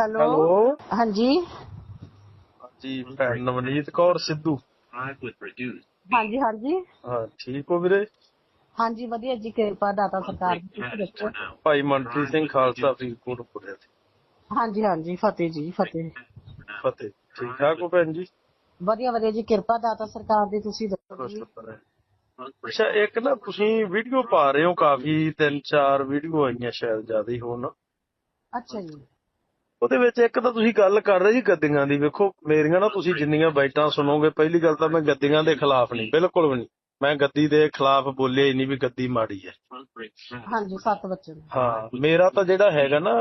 Hello. ਹਾਂਜੀ। ਜੀ ਭੈਣ ਨਵਨੀਤ ਕੌਰ ਸਿੱਧੂ। ਹਾਂਜੀ ਹਾਂਜੀ। ਹਾਂ ਠੀਕ ਹੋ ਵੀਰੇ? ਹਾਂਜੀ ਵਧੀਆ ਜੀ ਕਿਰਪਾ ਦਾਤਾ ਸਰਕਾਰ ਦੀ ਤੁਸੀਂ ਦੱਸੋ। ਭਾਈ ਮਨਪ੍ਰੀਤ ਸਿੰਘ ਖਾਲਸਾ ਫਰੀਦਕੋਟ ਪੁਰਿਆ ਹਾਂਜੀ ਹਾਂਜੀ ਫਤਿਹ ਜੀ ਫਤਿਹ। ਫਤਿਹ ਠੀਕ ਠਾਕ ਹੋ ਭੈਣ ਜੀ? ਵਧੀਆ ਵਧੀਆ ਜੀ ਕਿਰਪਾ ਦਾਤਾ ਸਰਕਾਰ ਦੀ ਤੁਸੀਂ ਦੱਸੋ ਜੀ। ਅੱਛਾ ਇੱਕ ਨਾ ਤੁਸੀਂ ਵੀਡੀਓ ਪਾ ਰਹੇ ਹੋ ਕਾਫੀ ਤਿੰਨ ਚਾਰ ਵੀਡੀਓ ਆਈਆਂ ਸ਼ਾਇਦ ਜ਼ਿਆਦਾ ਹੀ ਹੋਣ। ਅੱਛਾ ਜੀ। ਉਹਦੇ ਵਿੱਚ ਇੱਕ ਤਾਂ ਤੁਸੀਂ ਗੱਲ ਕਰ ਰਹੇ ਜੀ ਗੱਦੀਆਂ ਦੀ ਵੇਖੋ ਮੇਰੀਆਂ ਨਾ ਤੁਸੀਂ ਜਿੰਨੀਆਂ ਬਾਈਟਾਂ ਸੁਣੋਗੇ ਪਹਿਲੀ ਗੱਲ ਤਾਂ ਮੈਂ ਗੱਦੀਆਂ ਦੇ ਖਿਲਾਫ ਨਹੀਂ ਬਿਲਕੁਲ ਵੀ ਨਹੀਂ। ਮੈਂ ਗੱਦੀ ਦੇ ਖਿਲਾਫ ਬੋਲਿਆ ਹੀ ਨਹੀਂ ਵੀ ਗੱਦੀ ਮਾੜੀ ਹੈ। ਹਾਂਜੀ ਸੱਤ ਬੱਚੇ। ਹਾਂ ਮੇਰਾ ਤਾਂ ਜਿਹੜਾ ਹੈਗਾ ਨਾ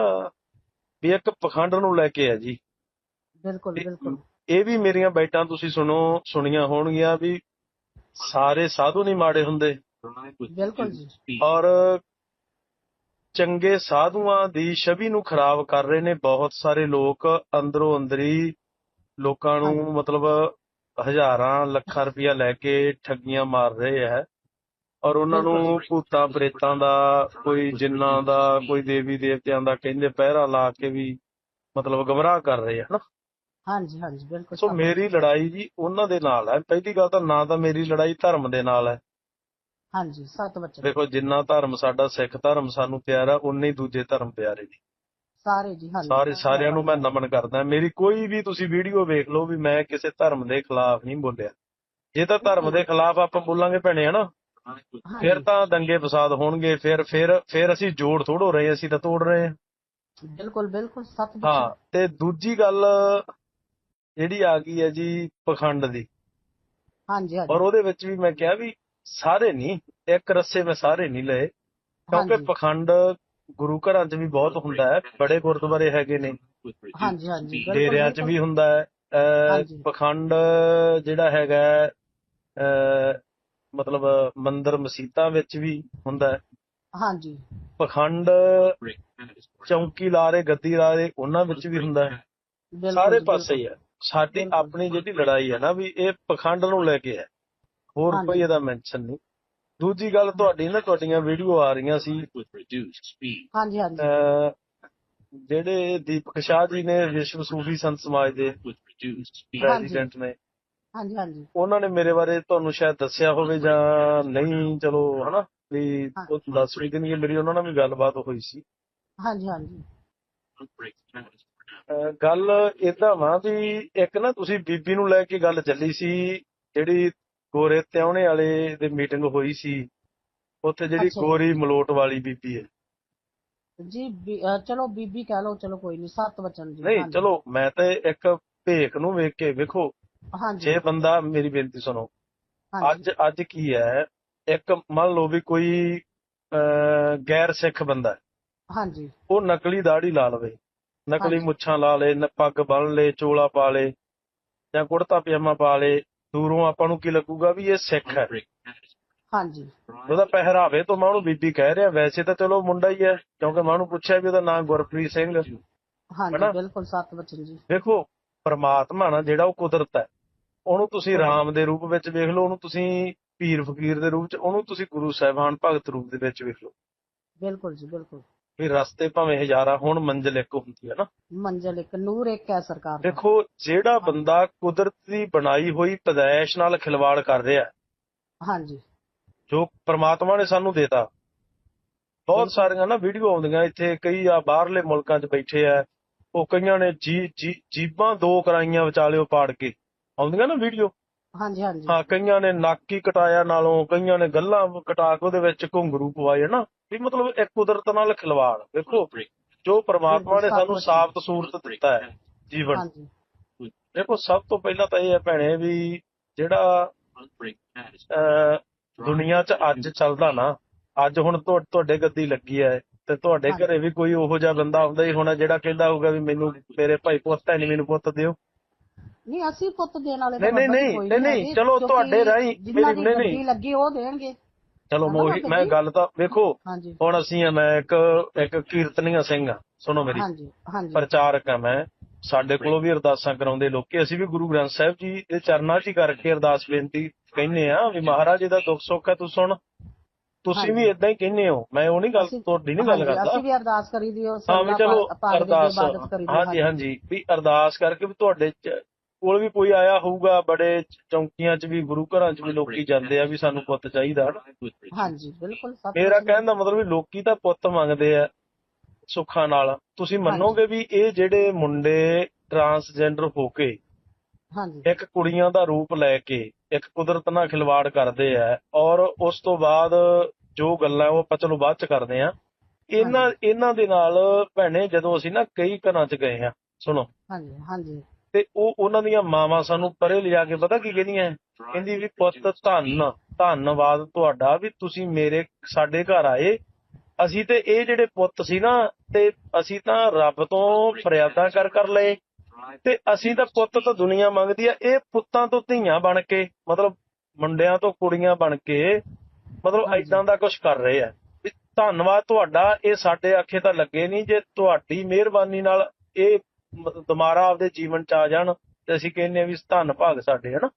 ਵੀ ਇੱਕ ਪਖੰਡ ਨੂੰ ਲੈ ਕੇ ਹੈ ਜੀ। ਬਿਲਕੁਲ ਬਿਲਕੁਲ। ਇਹ ਵੀ ਮੇਰੀਆਂ ਬਾਈਟਾਂ ਤੁਸੀਂ ਸੁਣੋ ਸੁਣੀਆਂ ਹੋਣਗੀਆਂ ਵੀ ਸਾਰੇ ਸਾਧੂ ਨਹੀਂ ਮਾੜੇ ਹੁੰਦੇ। ਬਿਲਕੁਲ ਜੀ। ਔਰ ਚੰਗੇ ਸਾਧੂਆਂ ਦੀ ਛਵੀ ਨੂੰ ਖਰਾਬ ਕਰ ਰਹੇ ਨੇ ਬਹੁਤ ਸਾਰੇ ਲੋਕ ਅੰਦਰੋਂ ਅੰਦਰੀ ਲੋਕਾਂ ਨੂੰ। ਮਤਲਬ ਹਜ਼ਾਰਾਂ ਲੱਖਾਂ ਰੁਪਇਆ ਲੈ ਕੇ ਠੱਗੀਆਂ ਮਾਰ ਰਹੇ ਹੈ। ਔਰ ਉਹਨਾਂ ਨੂੰ। ਭੂਤਾਂ ਪ੍ਰੇਤਾਂ ਦਾ ਕੋਈ ਜਿੰਨਾਂ ਦਾ ਕੋਈ ਦੇਵੀ ਦੇਵਤਿਆਂ ਦਾ ਕਹਿੰਦੇ ਪਹਿਰਾ ਲਾ ਕੇ ਵੀ ਮਤਲਬ ਗਮਰਾਹ ਕਰ ਰਹੇ ਹਨ? ਹਾਂਜੀ ਹਾਂਜੀ ਬਿਲਕੁਲ ਸੋ ਮੇਰੀ ਲੜਾਈ ਜੀ ਉਹਨਾਂ ਦੇ ਨਾਲ ਹੈ। ਪਹਿਲੀ ਗੱਲ ਤਾਂ ਨਾ ਤਾਂ ਮੇਰੀ ਲੜਾਈ ਧਰਮ ਦੇ ਨਾਲ ਹੈ। ਹਾਂਜੀ ਸੱਤ ਬੱਚੇ ਨੇ। ਦੇਖੋ ਜਿੰਨਾ ਧਰਮ ਸਾਡਾ ਸਿੱਖ ਧਰਮ ਸਾਨੂੰ ਪਿਆਰਾ ਉਨੇ ਹੀ ਦੂਜੇ ਧਰਮ ਪਿਆਰੇ ਨੇ। ਸਾਰੇ ਜੀ ਹਾਂਜੀ। ਸਾਰੇ ਸਾਰਿਆਂ ਨੂੰ ਮੈਂ ਨਮਨ ਕਰਦਾ। ਮੇਰੀ ਕੋਈ ਵੀ ਤੁਸੀਂ ਵੀਡੀਓ ਵੇਖ ਲਓ ਵੀ ਮੈਂ ਕਿਸੇ ਧਰਮ ਦੇ ਖਿਲਾਫ ਨਹੀਂ ਬੋਲਿਆ। ਜੇ ਤਾਂ ਧਰਮ ਦੇ ਖਿਲਾਫ ਆਪਾਂ ਬੋਲਾਂਗੇ ਭੈਣੇ ਹਨਾ? ਹਾਂਜੀ, ਫਿਰ ਤਾਂ ਦੰਗੇ ਫਸਾਦ ਹੋਣਗੇ ਫਿਰ ਫਿਰ ਫਿਰ ਅਸੀਂ ਜੋੜ ਥੋੜੋ ਰਹੇ ਅਸੀਂ ਤਾਂ ਤੋੜ ਰਹੇ ਹਾਂ। ਬਿਲਕੁਲ ਬਿਲਕੁਲ ਸੱਤ ਹਾਂ ਤੇ ਦੂਜੀ ਗੱਲ ਜਿਹੜੀ ਆ ਗਈ ਹੈ ਜੀ ਪਖੰਡ ਦੀ। ਹਾਂਜੀ ਹਾਂਜੀ। ਔਰ ਉਹਦੇ ਵਿੱਚ ਵੀ ਮੈਂ ਕਿਹਾ ਵੀ ਸਾਰੇ ਨਹੀਂ ਇੱਕ ਰੱਸੇ ਮੈਂ ਸਾਰੇ ਨਹੀਂ ਲਏ ਕਿਉਂਕਿ ਹਾਂਜੀ। ਪਖੰਡ ਗੁਰੂ ਘਰਾਂ 'ਚ ਵੀ ਬਹੁਤ ਹੁੰਦਾ ਹੈ ਬੜੇ ਗੁਰਦੁਆਰੇ ਹੈਗੇ ਨੇ ਹਾਂਜੀ ਹਾਂਜੀ ਬਿਲਕੁਲ, ਡੇਰਿਆਂ 'ਚ ਬਿਲਕੁਲ। ਵੀ ਹੁੰਦਾ ਹੈ ਅਹ, ਹਾਂਜੀ। ਪਖੰਡ ਜਿਹੜਾ ਹੈਗਾ ਹੈ, ਅਹ, ਮਤਲਬ ਮੰਦਰ ਮਸਜਿਦਾਂ ਵਿੱਚ ਵੀ ਹੁੰਦਾ ਹੈ ਹਾਂਜੀ ਪਖੰਡ ਚੌਂਕੀ ਲਾ ਰਹੇ ਗੱਦੀ ਲਾ ਰਹੇ ਉਹਨਾਂ ਵਿੱਚ ਵੀ ਹੁੰਦਾ ਹੈ ਬਿਲਕੁਲ ਸਾਰੇ ਜੀ, ਪਾਸੇ ਹੀ ਹੈ ਸਾਡੀ। ਆਪਣੀ ਜਿਹੜੀ ਲੜਾਈ ਹੈ ਨਾ ਵੀ ਇਹ ਪਖੰਡ ਨੂੰ ਲੈ ਕੇ ਹੈ ਹੋਰ। ਕੋਈ ਇਹਦਾ ਮੈਂਸ਼ਨ ਨਹੀਂ। ਦੂਜੀ ਗੱਲ ਤੁਹਾਡੀ ਨਾ ਤੁਹਾਡੀਆਂ ਵੀਡੀਓ ਆ ਰਹੀਆਂ ਸੀ। ਹਾਂਜੀ ਹਾਂਜੀ। ਅਹ, ਜਿਹੜੇ ਦੀਪਕ ਸ਼ਾਹ ਜੀ ਨੇ ਵਿਸ਼ਵ ਸੂਫੀ ਸੰਤ ਸਮਾਜ ਦੇ ਪ੍ਰੈਜ਼ੀਡੈਂਟ ਨੇ ਹਾਂਜੀ ਹਾਂਜੀ। ਉਹਨਾਂ ਨੇ ਮੇਰੇ ਬਾਰੇ ਤੁਹਾਨੂੰ ਸ਼ਾਇਦ ਦੱਸਿਆ ਹੋਵੇ ਜਾਂ ਨਹੀਂ ਚਲੋ ਹਨਾ? ਵੀ ਉਹ ਦੱਸ ਵੀ ਦੇਣਗੇ ਮੇਰੀ ਉਹਨਾਂ ਨਾਲ ਵੀ ਗੱਲਬਾਤ ਹੋਈ ਸੀ। ਹਾਂਜੀ ਹਾਂਜੀ। ਅਹ ਗੱਲ ਏਦਾਂ ਵਾ ਵੀ ਇੱਕ ਨਾ ਤੁਸੀਂ ਬੀਬੀ ਨੂੰ ਲੈ ਕੇ ਗੱਲ ਚੱਲੀ ਸੀ ਜਿਹੜੀ ਗੋਰੇ ਤਿਉਣੇ ਵਾਲੇ ਦੇ ਮੀਟਿੰਗ ਹੋਈ ਸੀ। ਉੱਥੇ ਜਿਹੜੀ ਅੱਛਾ। ਗੋਰੀ ਮਲੋਟ ਵਾਲੀ ਬੀਬੀ ਹੈ। ਜੀ ਬੀ- ਅਹ ਚਲੋ ਬੀਬੀ ਕਹਿ ਲਓ ਚਲੋ ਕੋਈ ਨਹੀਂ ਸੱਤ ਬਚਨ ਜੀ। ਨਹੀਂ ਹਾਂਜੀ। ਚਲੋ ਮੈਂ ਤੇ ਇੱਕ ਭੇਖ ਨੂੰ ਵੇਖ ਕੇ ਵੇਖੋ। ਹਾਂਜੀ। ਜੇ ਬੰਦਾ ਮੇਰੀ ਬੇਨਤੀ ਸੁਣੋ। ਹਾਂਜੀ, ਅੱਜ ਅੱਜ ਕੀ ਹੈ? ਇੱਕ ਮੰਨ ਲਓ ਵੀ ਕੋਈ ਅਹ, ਗੈਰ ਸਿੱਖ ਬੰਦਾ ਹੈ, ਹਾਂਜੀ। ਉਹ ਨਕਲੀ ਦਾੜੀ ਲਾ ਲਵੇ। ਨਕਲੀ ਹਾਂਜੀ। ਮੁੱਛਾਂ ਲਾ ਲੇ ਪੱਗ ਬੰਨ ਲੇ ਚੋਲਾ ਪਾ ਲੇ ਜਾਂ ਕੁੜਤਾ ਪਜਾਮਾ ਪਾ ਲੇ ਦੂਰੋਂ ਆਪਾਂ ਨੂੰ ਕੀ ਲੱਗੂਗਾ ਵੀ ਇਹ ਸਿੱਖ ਹੈ। ਹਾਂਜੀ। ਉਹਦਾ ਪਹਿਰਾਵੇ ਤੋਂ ਮੈਂ ਉਹਨੂੰ ਬੀਬੀ ਕਹਿ ਰਿਹਾ ਵੈਸੇ ਤਾਂ ਚਲੋ ਮੁੰਡਾ ਹੀ ਹੈ ਕਿਉਂਕਿ ਮੈਂ ਉਹਨੂੰ ਪੁੱਛਿਆ ਵੀ ਉਹਦਾ ਨਾਮ ਗੁਰਪ੍ਰੀਤ ਸਿੰਘ। ਹਾਂਜੀ? ਬਿਲਕੁਲ ਸੱਤ ਬਚਨ ਜੀ। ਦੇਖੋ ਪਰਮਾਤਮਾ ਨਾ ਜਿਹੜਾ ਉਹ ਕੁਦਰਤ ਹੈ ਉਹਨੂੰ ਤੁਸੀਂ ਰਾਮ ਦੇ ਰੂਪ ਵਿੱਚ ਵੇਖ ਲਓ ਉਹਨੂੰ ਤੁਸੀਂ ਪੀਰ ਫਕੀਰ ਦੇ ਰੂਪ ਚ ਉਹਨੂੰ ਤੁਸੀਂ ਗੁਰੂ ਸਾਹਿਬਾਨ ਭਗਤ ਰੂਪ ਦੇ ਵਿੱਚ ਵੇਖ ਲਓ। ਬਿਲਕੁਲ ਜੀ ਬਿਲਕੁਲ। ਵੀ ਰਸਤੇ ਭਾਵੇਂ ਹਜ਼ਾਰਾਂ ਹੁਣ ਮੰਜ਼ਿਲ ਇੱਕ ਹੁੰਦੀ ਹੈ ਨਾ। ਮੰਜ਼ਲ ਇੱਕ ਨੂਰ ਇੱਕ ਹੈ ਸਰਕਾਰ ਦਾ। ਦੇਖੋ ਜਿਹੜਾ ਬੰਦਾ ਕੁਦਰਤ ਦੀ ਬਣਾਈ ਹੋਈ ਪਦਾਇਸ਼ ਨਾਲ ਖਿਲਵਾੜ ਕਰ ਰਿਹਾ ਹੈ, ਹਾਂਜੀ। ਜੋ ਪ੍ਰਮਾਤਮਾ ਨੇ ਸਾਨੂੰ ਦੇਤਾ। ਬਹੁਤ। ਸਾਰੀਆਂ ਨਾ ਵੀਡੀਓ ਆਉਂਦੀਆਂ ਇੱਥੇ ਕਈ ਆ ਬਾਹਰਲੇ ਮੁਲਕਾਂ 'ਚ ਬੈਠੇ ਆ ਉਹ ਕਈਆਂ ਨੇ ਜੀ ਜੀ ਜੀਬਾਂ ਦੋ ਕਰਾਈਆਂ ਵਿਚਾਲਿਓ ਪਾੜ ਕੇ। ਆਉਂਦੀਆਂ ਨਾ ਵੀਡੀਓ? ਹਾਂਜੀ ਹਾਂਜੀ। ਹਾਂ ਕਈਆਂ ਨੇ ਨੱਕ ਹੀ ਕਟਾਇਆ ਨਾਲੋਂ ਕਈਆਂ ਨੇ ਗੱਲਾਂ ਕਟਾ ਕੇ ਉਹਦੇ ਵਿੱਚ ਘੁੰਗਰੂ ਪਵਾਏ ਨਾ? ਵੀ ਮਤਲਬ ਇੱਕ ਕੁਦਰਤ ਨਾਲ ਖਿਲਵਾੜ ਦੇਖੋ ਜੋ ਪ੍ਰਮਾਤਮਾ ਨੇ ਸਾਨੂੰ ਸਾਫ਼ ਸੂਰਤ ਦਿੱਤਾ ਹੈ ਜੀਵਨ। ਹਾਂਜੀ। ਦੇਖੋ ਸਭ ਤੋਂ ਪਹਿਲਾਂ ਤਾਂ ਇਹ ਹੈ ਭੈਣੇ ਵੀ ਜਿਹੜਾ ਦੁਨੀਆ 'ਚ ਅੱਜ ਚੱਲਦਾ ਨਾ ਅੱਜ ਹੁਣ ਤੁਹਾ- ਤੁਹਾਡੇ ਗੱਦੀ ਲੱਗੀ ਹੈ ਤੇ ਤੁਹਾਡੇ। ਘਰੇ ਵੀ ਕੋਈ ਉਹੋ ਜਿਹਾ ਬੰਦਾ ਹੁੰਦਾ ਹੀ ਹੋਣਾ ਜਿਹੜਾ ਕਹਿੰਦਾ ਹੋਊਗਾ ਵੀ ਮੈਨੂੰ ਮੇਰੇ ਭਾਈ ਪੁੱਤ ਹੈ ਨਹੀਂ ਮੈਨੂੰ ਪੁੱਤ ਦਿਓ। ਨਹੀਂ ਅਸੀਂ ਪੁੱਤ ਦੇਣ ਵਾਲੇ ਨਹੀਂ, ਨਹੀਂ, ਨਹੀਂ, ਚਲੋ ਤੁਹਾਡੇ ਰਾਹੀਂ ਮੇਰੀ- ਨਹੀਂ, ਲੱਗੀ ਉਹ ਦੇਣਗੇ। ਚਲੋ ਮੈਂ ਉਹੀ ਮੈਂ? ਗੱਲ ਤਾਂ ਵੇਖੋ ਹਾਂਜੀ। ਹੁਣ ਅਸੀਂ ਆ ਮੈਂ ਇੱਕ ਇੱਕ ਕੀਰਤਨੀਆ ਸਿੰਘ ਆ ਸੁਣੋ ਮੇਰੀ। ਹਾਂਜੀ ਹਾਂਜੀ। ਪ੍ਰਚਾਰਕ ਆ ਮੈਂ। ਸਾਡੇ ਕੋਲੋਂ ਵੀ ਅਰਦਾਸਾਂ ਕਰਾਉਂਦੇ ਲੋਕੀ। ਅਸੀਂ ਵੀ ਗੁਰੂ ਗ੍ਰੰਥ ਸਾਹਿਬ ਜੀ ਦੇ ਚਰਨਾਂ 'ਚ ਹੀ ਕਰਕੇ ਅਰਦਾਸ ਬੇਨਤੀ ਕਹਿੰਨੇ ਆ ਵੀ ਮਹਾਰਾਜ ਇਹਦਾ ਦੁੱਖ ਸੁੱਖ ਹੈ ਤੂੰ ਸੁਣ। ਤੁਸੀਂ ਹਾਂਜੀ। ਵੀ ਇਦਾਂ ਹੀ ਕਹਿੰਦੇ ਹੋ। ਮੈਂ ਉਹ ਨਹੀਂ ਗੱਲ ਅਸੀਂ- ਤੁਹਾਡੀ ਨਹੀਂ ਗੱਲ ਹਾਂਜੀ, ਕਰਦਾ। ਅਸੀਂ ਵੀ ਅਰਦਾਸ ਕਰੀ ਦੀ ਉਹ ਹਾਂ ਵੀ ਚਲੋ ਅਰਦਾਸ ਹਾਂਜੀ। ਹਾਂਜੀ। ਵੀ ਅਰਦਾਸ ਕਰਕੇ ਵੀ ਤੁਹਾਡੇ ਚ- ਕੋਲ ਵੀ ਕੋਈ ਆਇਆ ਹੋਊਗਾ ਬੜੇ ਚੌਂਕੀਆਂ 'ਚ ਵੀ ਗੁਰੂ ਘਰਾਂ 'ਚ ਵੀ ਲੋਕੀ ਜਾਂਦੇ ਆ ਵੀ ਸਾਨੂੰ ਪੁੱਤ ਚਾਹੀਦਾ। ਹਾਂਜੀ ਬਿਲਕੁਲ ਸਭ ਮੇਰਾ ਕਹਿਣ ਦਾ ਮਤਲਬ ਵੀ ਲੋਕੀ ਤਾਂ ਪੁੱਤ ਮੰਗਦੇ ਆ ਸੁੱਖਾਂ ਨਾਲ। ਤੁਸੀਂ ਮੰਨੋਗੇ ਵੀ ਇਹ ਜਿਹੜੇ ਮੁੰਡੇ ਟਰਾਂਸਜੈਂਡਰ ਹੋ ਕੇ ਹਾਂਜੀ। ਇੱਕ ਕੁੜੀਆਂ ਦਾ ਰੂਪ ਲੈ ਕੇ ਇੱਕ ਕੁਦਰਤ ਨਾਲ ਖਿਲਵਾੜ ਕਰਦੇ ਆ ਔਰ ਉਸ ਤੋਂ ਬਾਅਦ ਜੋ ਗੱਲਾਂ ਉਹ ਆਪਾਂ ਚਲੋ ਬਾਅਦ ਚ ਕਰਦੇ ਆ ਇਹਨਾਂ। ਇਹਨਾਂ ਦੇ ਨਾਲ ਭੈਣੇ ਜਦੋਂ ਅਸੀਂ ਨਾ ਕਈ ਘਰਾਂ ਚ ਗਏ ਆ ਸੁਣੋ। ਹਾਂਜੀ ਹਾਂਜੀ। ਤੇ ਉਹ ਉਹਨਾਂ ਦੀਆਂ ਮਾਵਾਂ ਸਾਨੂੰ ਪਰੇ ਲਿਜਾ ਕੇ ਪਤਾ ਕੀ ਕਹਿੰਦੀਆਂ ਕਹਿੰਦੀ ਵੀ ਪੁੱਤ ਧੰਨ ਧੰਨਵਾਦ ਤੁਹਾਡਾ ਵੀ ਤੁਸੀਂ ਮੇਰੇ ਸਾਡੇ ਘਰ ਆਏ। ਅਸੀਂ ਤੇ ਇਹ ਜਿਹੜੇ ਪੁੱਤ ਸੀ ਨਾ ਤੇ ਅਸੀਂ ਤਾਂ ਰੱਬ ਤੋਂ ਫਰਿਆਦਾਂ ਕਰ ਕਰ ਲਏ। ਤੇ ਅਸੀਂ ਤਾਂ ਪੁੱਤ ਤਾਂ ਦੁਨੀਆ ਮੰਗਦੀ ਆ ਇਹ ਪੁੱਤਾਂ ਤੋਂ ਧੀਆਂ ਬਣ ਕੇ ਮਤਲਬ ਮੁੰਡਿਆਂ ਤੋਂ ਕੁੜੀਆਂ ਬਣ ਕੇ ਮਤਲਬ। ਐਦਾਂ ਦਾ ਕੁਝ ਕਰ ਰਹੇ ਆ। ਵੀ ਧੰਨਵਾਦ ਤੁਹਾਡਾ ਇਹ ਸਾਡੇ ਅੱਖੇ ਤਾਂ ਲੱਗੇ ਨਹੀਂ ਜੇ ਤੁਹਾਡੀ ਮਿਹਰਬਾਨੀ ਨਾਲ ਇਹ ਦੁਬਾਰਾ ਆਪਦੇ ਜੀਵਨ ਚ ਆ ਜਾਣ ਤੇ ਅਸੀਂ ਕਹਿੰਦੇ ਆ ਵੀ ਧੰਨ ਭਾਗ ਸਾਡੇ ਹਨਾ?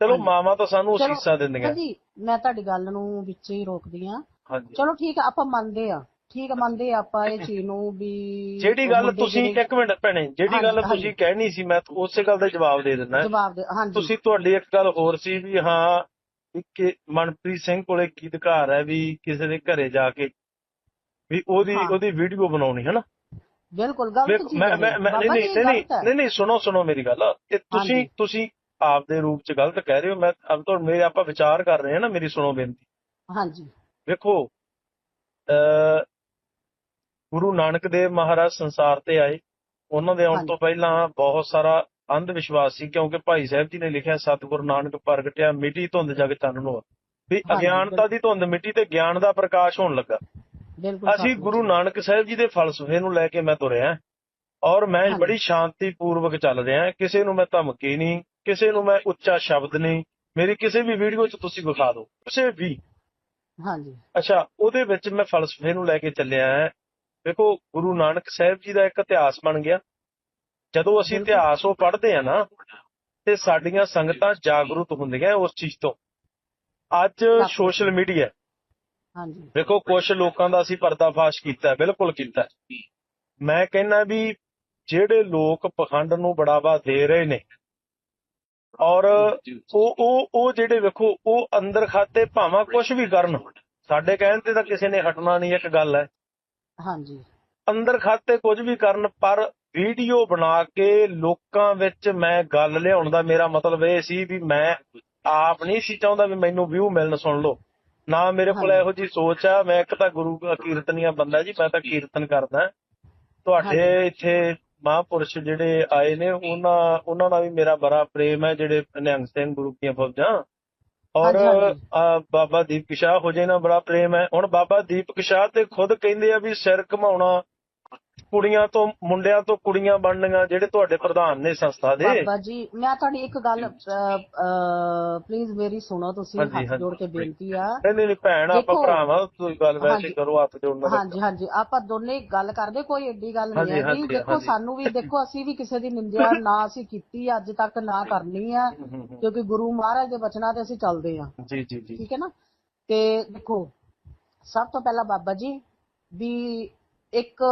ਚਲੋ। ਮਾਵਾਂ ਤਾਂ ਸਾਨੂੰ ਅਸੀਸਾਂ ਦਿੰਦੀਆਂ। ਹਾਂਜੀ ਮੈਂ ਤੁਹਾਡੀ ਗੱਲ ਨੂੰ ਵਿੱਚ ਹੀ ਰੋਕਦੀ ਆ ਚਲੋ ਠੀਕ ਆ ਆਪਾਂ ਮੰਨਦੇ ਆ ਠੀਕ ਆ ਮੰਨਦੇ ਆ ਆਪਾਂ ਇਹ ਚੀਜ਼ ਨੂੰ ਵੀ ਜਿਹੜੀ ਗੱਲ ਤੁਸੀਂ ਇੱਕ ਮਿੰਟ ਭੈਣੇ ਜਿਹੜੀ ਗੱਲ। ਤੁਸੀਂ ਕਹਿਣੀ ਸੀ ਮੈਂ ਉਸੇ ਗੱਲ ਦਾ ਜਵਾਬ ਦੇ ਦਿੰਦਾ। ਜਵਾਬ ਦੇ ਹਾਂਜੀ। ਤੁਸੀਂ ਤੁਹਾਡੀ ਇੱਕ ਗੱਲ ਹੋਰ ਸੀ ਵੀ ਹਾਂ ਕਿ ਮਨਪ੍ਰੀਤ ਸਿੰਘ ਕੋਲੇ ਕੀ ਅਧਿਕਾਰ ਹੈ ਵੀ ਕਿਸੇ ਦੇ ਘਰੇ ਜਾ ਕੇ ਵੀ ਉਹਦੀ। ਉਹਦੀ ਵੀਡੀਓ ਬਣਾਉਣੀ ਹੈ ਨਾ ਬਿਲਕੁਲ ਗਲਤ ਚੀਜ਼ ਮੈਂ ਮੈਂ ਨਹੀਂ ਨਹੀਂ ਨਹੀਂ ਨਹੀਂ ਸੁਣੋ ਸੁਣੋ ਮੇਰੀ ਗੱਲ। ਇਹ ਤੁਸੀਂ। ਤੁਸੀਂ ਆਪਦੇ ਰੂਪ ਚ ਗਲਤ ਕਹਿ ਰਹੇ ਹੋ। ਮੈਂ ਅਬ ਤੋਂ ਮੇਰੇ ਆਪਾਂ ਵਿਚਾਰ ਕਰ ਰਹੇ ਹਾਂ ਨਾ ਮੇਰੀ ਸੁਣੋ ਬੇਨਤੀ। ਹਾਂਜੀ। ਵੇਖੋ ਅ ਗੁਰੂ ਨਾਨਕ ਦੇਵ ਮਹਾਰਾਜ ਸੰਸਾਰ ਤੇ ਆਏ। ਉਹਨਾਂ ਦੇ ਆਉਣ। ਤੋਂ ਪਹਿਲਾਂ ਬਹੁਤ ਸਾਰਾ ਅੰਧ ਵਿਸ਼ਵਾਸ ਸੀ ਕਿਉਂਕਿ ਭਾਈ ਸਾਹਿਬ ਜੀ ਨੇ ਲਿਖਿਆ ਸਤਿਗੁਰੂ ਨਾਨਕ ਪ੍ਰਗਟਿਆ ਮਿੱਟੀ ਧੁੰਦ ਜਗ ਚਾਨਣ ਹੋਆ ਵੀ ਅਗਿਆਨਤਾ ਦੀ ਧੁੰਦ ਮਿੱਟੀ ਤੇ ਗਿਆਨ ਦਾ ਪ੍ਰਕਾਸ਼ ਹੋਣ ਲੱਗਾ। ਅਸੀਂ ਗੁਰੂ ਨਾਨਕ ਸਾਹਿਬ ਜੀ ਦੇ ਫਲਸਫੇ ਨੂੰ ਲੈ ਕੇ ਮੈਂ ਤੁਰਿਆ ਔਰ ਮੈਂ। ਬੜੀ ਸ਼ਾਂਤੀ ਪੂਰਵਕ ਚੱਲ ਰਿਹਾ। ਕਿਸੇ ਨੂੰ ਮੈਂ ਧਮਕੀ ਨਹੀਂ ਕਿਸੇ ਨੂੰ ਮੈਂ ਉੱਚਾ ਸ਼ਬਦ ਨਹੀਂ। ਮੇਰੀ ਕਿਸੇ ਵੀ ਵੀਡੀਓ 'ਚ ਤੁਸੀਂ ਵਿਖਾ ਦਿਓ। ਕਿਸੇ ਵੀ। ਹਾਂਜੀ। ਅੱਛਾ ਉਹਦੇ ਵਿੱਚ ਮੈਂ ਫਲਸਫੇ ਨੂੰ ਲੈ ਕੇ ਚੱਲਿਆ। ਹਾਂ ਦੇਖੋ ਗੁਰੂ ਨਾਨਕ ਸਾਹਿਬ ਜੀ ਦਾ ਇੱਕ ਇਤਿਹਾਸ ਬਣ ਗਿਆ। ਜਦੋਂ ਅਸੀਂ। ਇਤਿਹਾਸ ਉਹ ਪੜ੍ਹਦੇ ਆ ਨਾ ਤੇ ਸਾਡੀਆਂ ਸੰਗਤਾਂ ਜਾਗਰੂਕ ਹੁੰਦੀਆਂ ਉਸ ਚੀਜ਼ ਤੋਂ। ਅੱਜ ਸੋਸ਼ਲ ਮੀਡੀਆ ਹਾਂਜੀ। ਦੇਖੋ ਕੁਝ ਲੋਕਾਂ ਦਾ ਅਸੀਂ ਪਰਦਾਫਾਸ਼ ਕੀਤਾ ਹੈ, ਬਿਲਕੁਲ ਕੀਤਾ ਹੈ। ਮੈਂ ਕਹਿੰਦਾ ਵੀ ਜਿਹੜੇ ਲੋਕ ਪਖੰਡ ਨੂੰ ਬੜਾਵਾ ਦੇ ਰਹੇ ਨੇ ਔਰ ਉਹ ਉਹ ਉਹ ਜਿਹੜੇ ਵੇਖੋ ਉਹ ਅੰਦਰ ਖਾਤੇ ਭਾਵੇਂ ਕੁਝ ਵੀ ਕਰਨ ਸਾਡੇ ਕਹਿਣ ਤੇ ਤਾਂ ਕਿਸੇ ਨੇ ਹਟਣਾ ਨਹੀਂ ਇੱਕ ਗੱਲ ਹੈ। ਹਾਂਜੀ। ਅੰਦਰ ਖਾਤੇ ਕੁਝ ਵੀ ਕਰਨ ਪਰ ਵੀਡੀਓ ਬਣਾ ਕੇ ਲੋਕਾਂ ਵਿੱਚ ਮੈਂ ਗੱਲ ਲਿਆਉਣ ਦਾ ਮੇਰਾ ਮਤਲਬ ਇਹ ਸੀ ਵੀ ਮੈਂ ਆਪ ਨਹੀਂ ਸੀ ਚਾਹੁੰਦਾ ਵੀ ਮੈਨੂੰ ਵਿਊ ਮਿਲਣ ਸੁਣ ਲਓ। ਨਾ ਮੇਰੇ ਕੋਲ। ਇਹੋ ਜੀ ਸੋਚ ਆ ਮੈਂ ਇੱਕ ਤਾਂ ਗੁਰੂ ਦਾ ਕੀਰਤਨੀਆ ਬੰਦਾ ਜੀ ਮੈਂ ਤਾਂ ਕੀਰਤਨ ਕਰਦਾ। ਤੁਹਾਡੇ। ਇੱਥੇ ਮਹਾਂਪੁਰਸ਼ ਜਿਹੜੇ ਆਏ ਨੇ ਉਹਨਾਂ ਉਹਨਾਂ ਨਾਲ ਵੀ ਮੇਰਾ ਬੜਾ ਪ੍ਰੇਮ ਹੈ ਜਿਹੜੇ ਨਿਹੰਗ ਸਿੰਘ ਗੁਰੂ ਦੀਆਂ ਫੌਜਾਂ। ਔਰ ਬਾਬਾ ਦੀਪਕ ਸ਼ਾਹ ਹੋ ਜੇ ਨਾਲ ਬੜਾ ਪ੍ਰੇਮ ਹੈ। ਹੁਣ ਬਾਬਾ ਦੀਪਕ ਸ਼ਾਹ ਤੇ ਖੁਦ ਕਹਿੰਦੇ ਆ ਵੀ ਸਿਰ ਘਮਾਉਣਾ ਕੁੜੀਆਂ ਤੋਂ ਮੁੰਡਿਆਂ ਤੋਂ ਕੁੜੀਆਂ ਬਣਨੀਆਂ ਜਿਹੜੇ ਤੁਹਾਡੇ ਪ੍ਰਧਾਨ ਨੇ ਸੰਸਥਾ ਦੇ ਬਾਬਾ ਜੀ ਮੈਂ ਤੁਹਾਡੀ ਇੱਕ ਗੱਲ ਪਲੀਜ਼ ਮੇਰੀ ਸੁਣੋ ਤੁਸੀਂ ਹੱਥ। ਜੋੜ ਕੇ ਬੇਨਤੀ ਆ ਨਹੀਂ ਨਹੀਂ ਭੈਣ ਆਪਾਂ ਭਰਾਵਾਂ ਤੁਸੀਂ ਗੱਲ ਵੈਸੇ। ਕਰੋ ਹੱਥ ਜੋੜਨ ਹਾਂਜੀ ਹਾਂਜੀ ਆਪਾਂ ਦੋਨੇ ਗੱਲ ਕਰਦੇ ਕੋਈ ਏਡੀ ਗੱਲ ਨਹੀਂ ਹੈ ਜੀ ਦੇਖੋ। ਸਾਨੂੰ ਵੀ ਦੇਖੋ ਅਸੀਂ ਵੀ ਕਿਸੇ ਦੀ ਨਿੰਦਿਆ ਨਾ ਅਸੀਂ ਕੀਤੀ ਅੱਜ ਤੱਕ ਨਾ ਕਰਨੀ ਆ। ਕਿਉਂਕਿ ਗੁਰੂ ਮਹਾਰਾਜ ਦੇ ਬਚਨਾਂ ਤੇ ਅਸੀਂ ਚੱਲਦੇ ਆ ਜੀ ਜੀ ਜੀ ਠੀਕ ਹੈ ਨਾ ਤੇ ਦੇਖੋ ਸਭ ਤੋਂ ਪਹਿਲਾਂ ਬਾਬਾ ਜੀ ਵੀ ਇੱਕ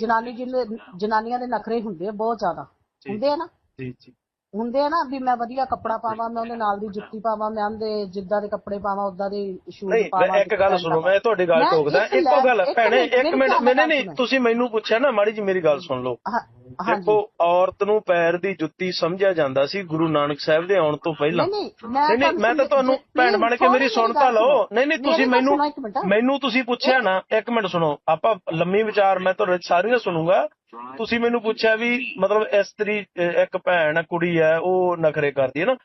ਜਨਾਨੀ ਜਿਹਨੇ ਜਨਾਨੀਆਂ ਦੇ ਨਖਰੇ ਹੁੰਦੇ ਆ ਬਹੁਤ ਜ਼ਿਆਦਾ। ਹੁੰਦੇ ਆ ਨਾ? ਜੀ ਜੀ। ਹੁੰਦੇ ਆ ਨਾ ਵੀ ਮੈਂ ਵਧੀਆ ਕੱਪੜਾ ਪਾਵਾਂ ਮੈਂ ਉਹਦੇ ਨਾਲ ਦੀ ਜੁੱਤੀ ਪਾਵਾਂ ਮੈਂ ਉਹਦੇ ਜਿੱਦਾਂ ਦੇ ਕੱਪੜੇ ਪਾਵਾਂ ਉਦਾਂ ਦੇ ਸ਼ੂਜ਼ ਪਾਵਾਂ ਇੱਕ ਗੱਲ ਸੁਣੋ ਮੈਂ ਤੁਹਾਡੀ ਗੱਲ ਟੋਕਦਾ ਇੱਕ ਗੱਲ ਭੈਣੇ ਇੱਕ ਮਿੰਟ ਗੱਲ ਨਹੀਂ। ਤੁਸੀਂ ਮੈਨੂੰ ਪੁੱਛਿਆ ਨਾ ਮਾੜੀ ਜੀ ਮੇਰੀ ਗੱਲ ਸੁਣ ਲਓ। ਦੇਖੋ ਔਰਤ ਨੂੰ ਪੈਰ ਦੀ ਜੁੱਤੀ ਸਮਝਿਆ ਜਾਂਦਾ ਸੀ ਗੁਰੂ ਨਾਨਕ ਸਾਹਿਬ ਦੇ ਆਉਣ ਤੋਂ ਪਹਿਲਾਂ। ਨਹੀਂ ਨਹੀਂ ਮੈਂ ਤਾਂ ਤੁਹਾਨੂੰ ਭੈਣ ਬਣ ਕੇ ਮੇਰੀ ਸੁਣ ਤਾਂ ਲਓ। ਨਹੀਂ ਨਹੀਂ ਤੁਸੀਂ ਮੈਨੂੰ ਮੈਨੂੰ ਤੁਸੀਂ ਪੁੱਛਿਆ ਨਾ ਇੱਕ ਮਿੰਟ ਸੁਣੋ। ਆਪਾਂ ਲੰਮੀ ਵਿਚਾਰ ਮੈਂ ਤੁਹਾਡੇ ਸਾਰੀਆਂ ਸੁਣੂਗਾ। ਤੁਸੀਂ ਮੈਨੂੰ ਪੁੱਛਿਆ ਵੀ ਮਤਲਬ ਇਸਤਰੀ ਇੱਕ ਭੈਣ ਕੁੜੀ ਹੈ ਉਹ ਨਖਰੇ ਕਰਦੀ ਹੈ ਨਾ।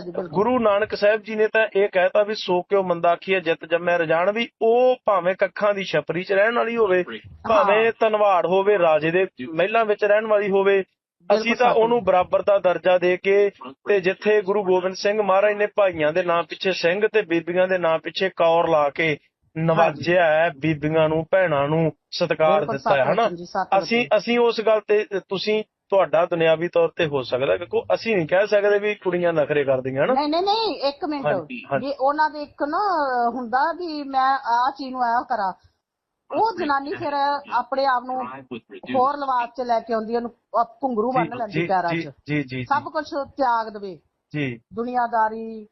ਬਿਲਕੁਲ। ਗੁਰੂ ਨਾਨਕ ਸਾਹਿਬ ਜੀ ਨੇ ਤਾਂ ਇਹ ਕਹਿਤਾ ਵੀ ਸੋ ਕਿਉ ਮੰਦਾ ਆਖੀਏ ਜਿੱਤ ਜੰਮੈ ਰਜਾਨ ਵੀ ਉਹ ਭਾਵੇਂ ਕੱਖਾਂ ਦੀ ਛਪਰੀ 'ਚ ਰਹਿਣ ਵਾਲੀ ਹੋਵੇ ਭਾਵੇਂ ਧਨਵਾੜ ਹੋਵੇ ਰਾਜੇ ਦੇ ਮਹਿਲਾਂ ਵਿੱਚ ਰਹਿਣ ਵਾਲੀ ਹੋਵੇ ਅਸੀਂ ਤਾਂ। ਉਹਨੂੰ ਬਰਾਬਰ ਦਾ ਦਰਜਾ ਦੇ ਕੇ ਤੇ ਜਿੱਥੇ ਗੁਰੂ ਗੋਬਿੰਦ ਸਿੰਘ ਮਹਾਰਾਜ ਨੇ ਭਾਈਆਂ ਦੇ ਨਾਂ ਪਿੱਛੇ ਸਿੰਘ ਤੇ ਬੀਬੀਆਂ ਦੇ ਨਾਂ ਪਿੱਛੇ ਕੌਰ ਲਾ ਕੇ ਨਵਾਜਿਆ ਹੈ ਬੀਬੀਆਂ ਨੂੰ ਭੈਣਾਂ ਨੂੰ ਸਤਿਕਾਰ ਦਿੱਤਾ ਹੈ ਹਨਾ ਅਸੀਂ। ਅਸੀਂ ਉਸ ਗੱਲ ਤੇ ਤੁਸੀਂ ਤੁਹਾਡਾ ਦੁਨਿਆਵੀ ਤੌਰ ਤੇ ਹੋ ਸਕਦਾ ਕਿਉਂਕਿ ਅਸੀਂ ਨਹੀਂ ਕਹਿ ਸਕਦੇ ਵੀ ਕੁੜੀਆਂ ਨਖਰੇ ਕਰਦੀਆਂ ਹਨ? ਨਹੀਂ ਨਹੀਂ ਨਹੀਂ ਇੱਕ ਮਿੰਟ। ਹਾਂਜੀ, ਹਾਂਜੀ। ਵੀ ਉਹਨਾਂ ਦੇ ਇੱਕ ਨਾ ਹੁੰਦਾ ਵੀ ਮੈਂ ਆਹ ਚੀਜ਼ ਨੂੰ ਆਹ ਕਰਾਂ ਉਹ ਜਨਾਨੀ ਫਿਰ ਆਪਣੇ ਆਪ ਨੂੰ ਹੋਰ ਲਿਵਾਸ ਚ ਲੈ ਕੇ ਆਉਂਦੀ ਹੈ, ਉਹਨੂੰ ਘੁੰਗਰੂ ਬੰਨ ਲੈਂਦੀ ਪੈਰਾਂ 'ਚ। ਜੀ ਜੀ ਸਭ ਕੁਝ ਤਿਆਗ ਦੇਵੇ। ਜੀ। ਦੁਨੀਆਦਾਰੀ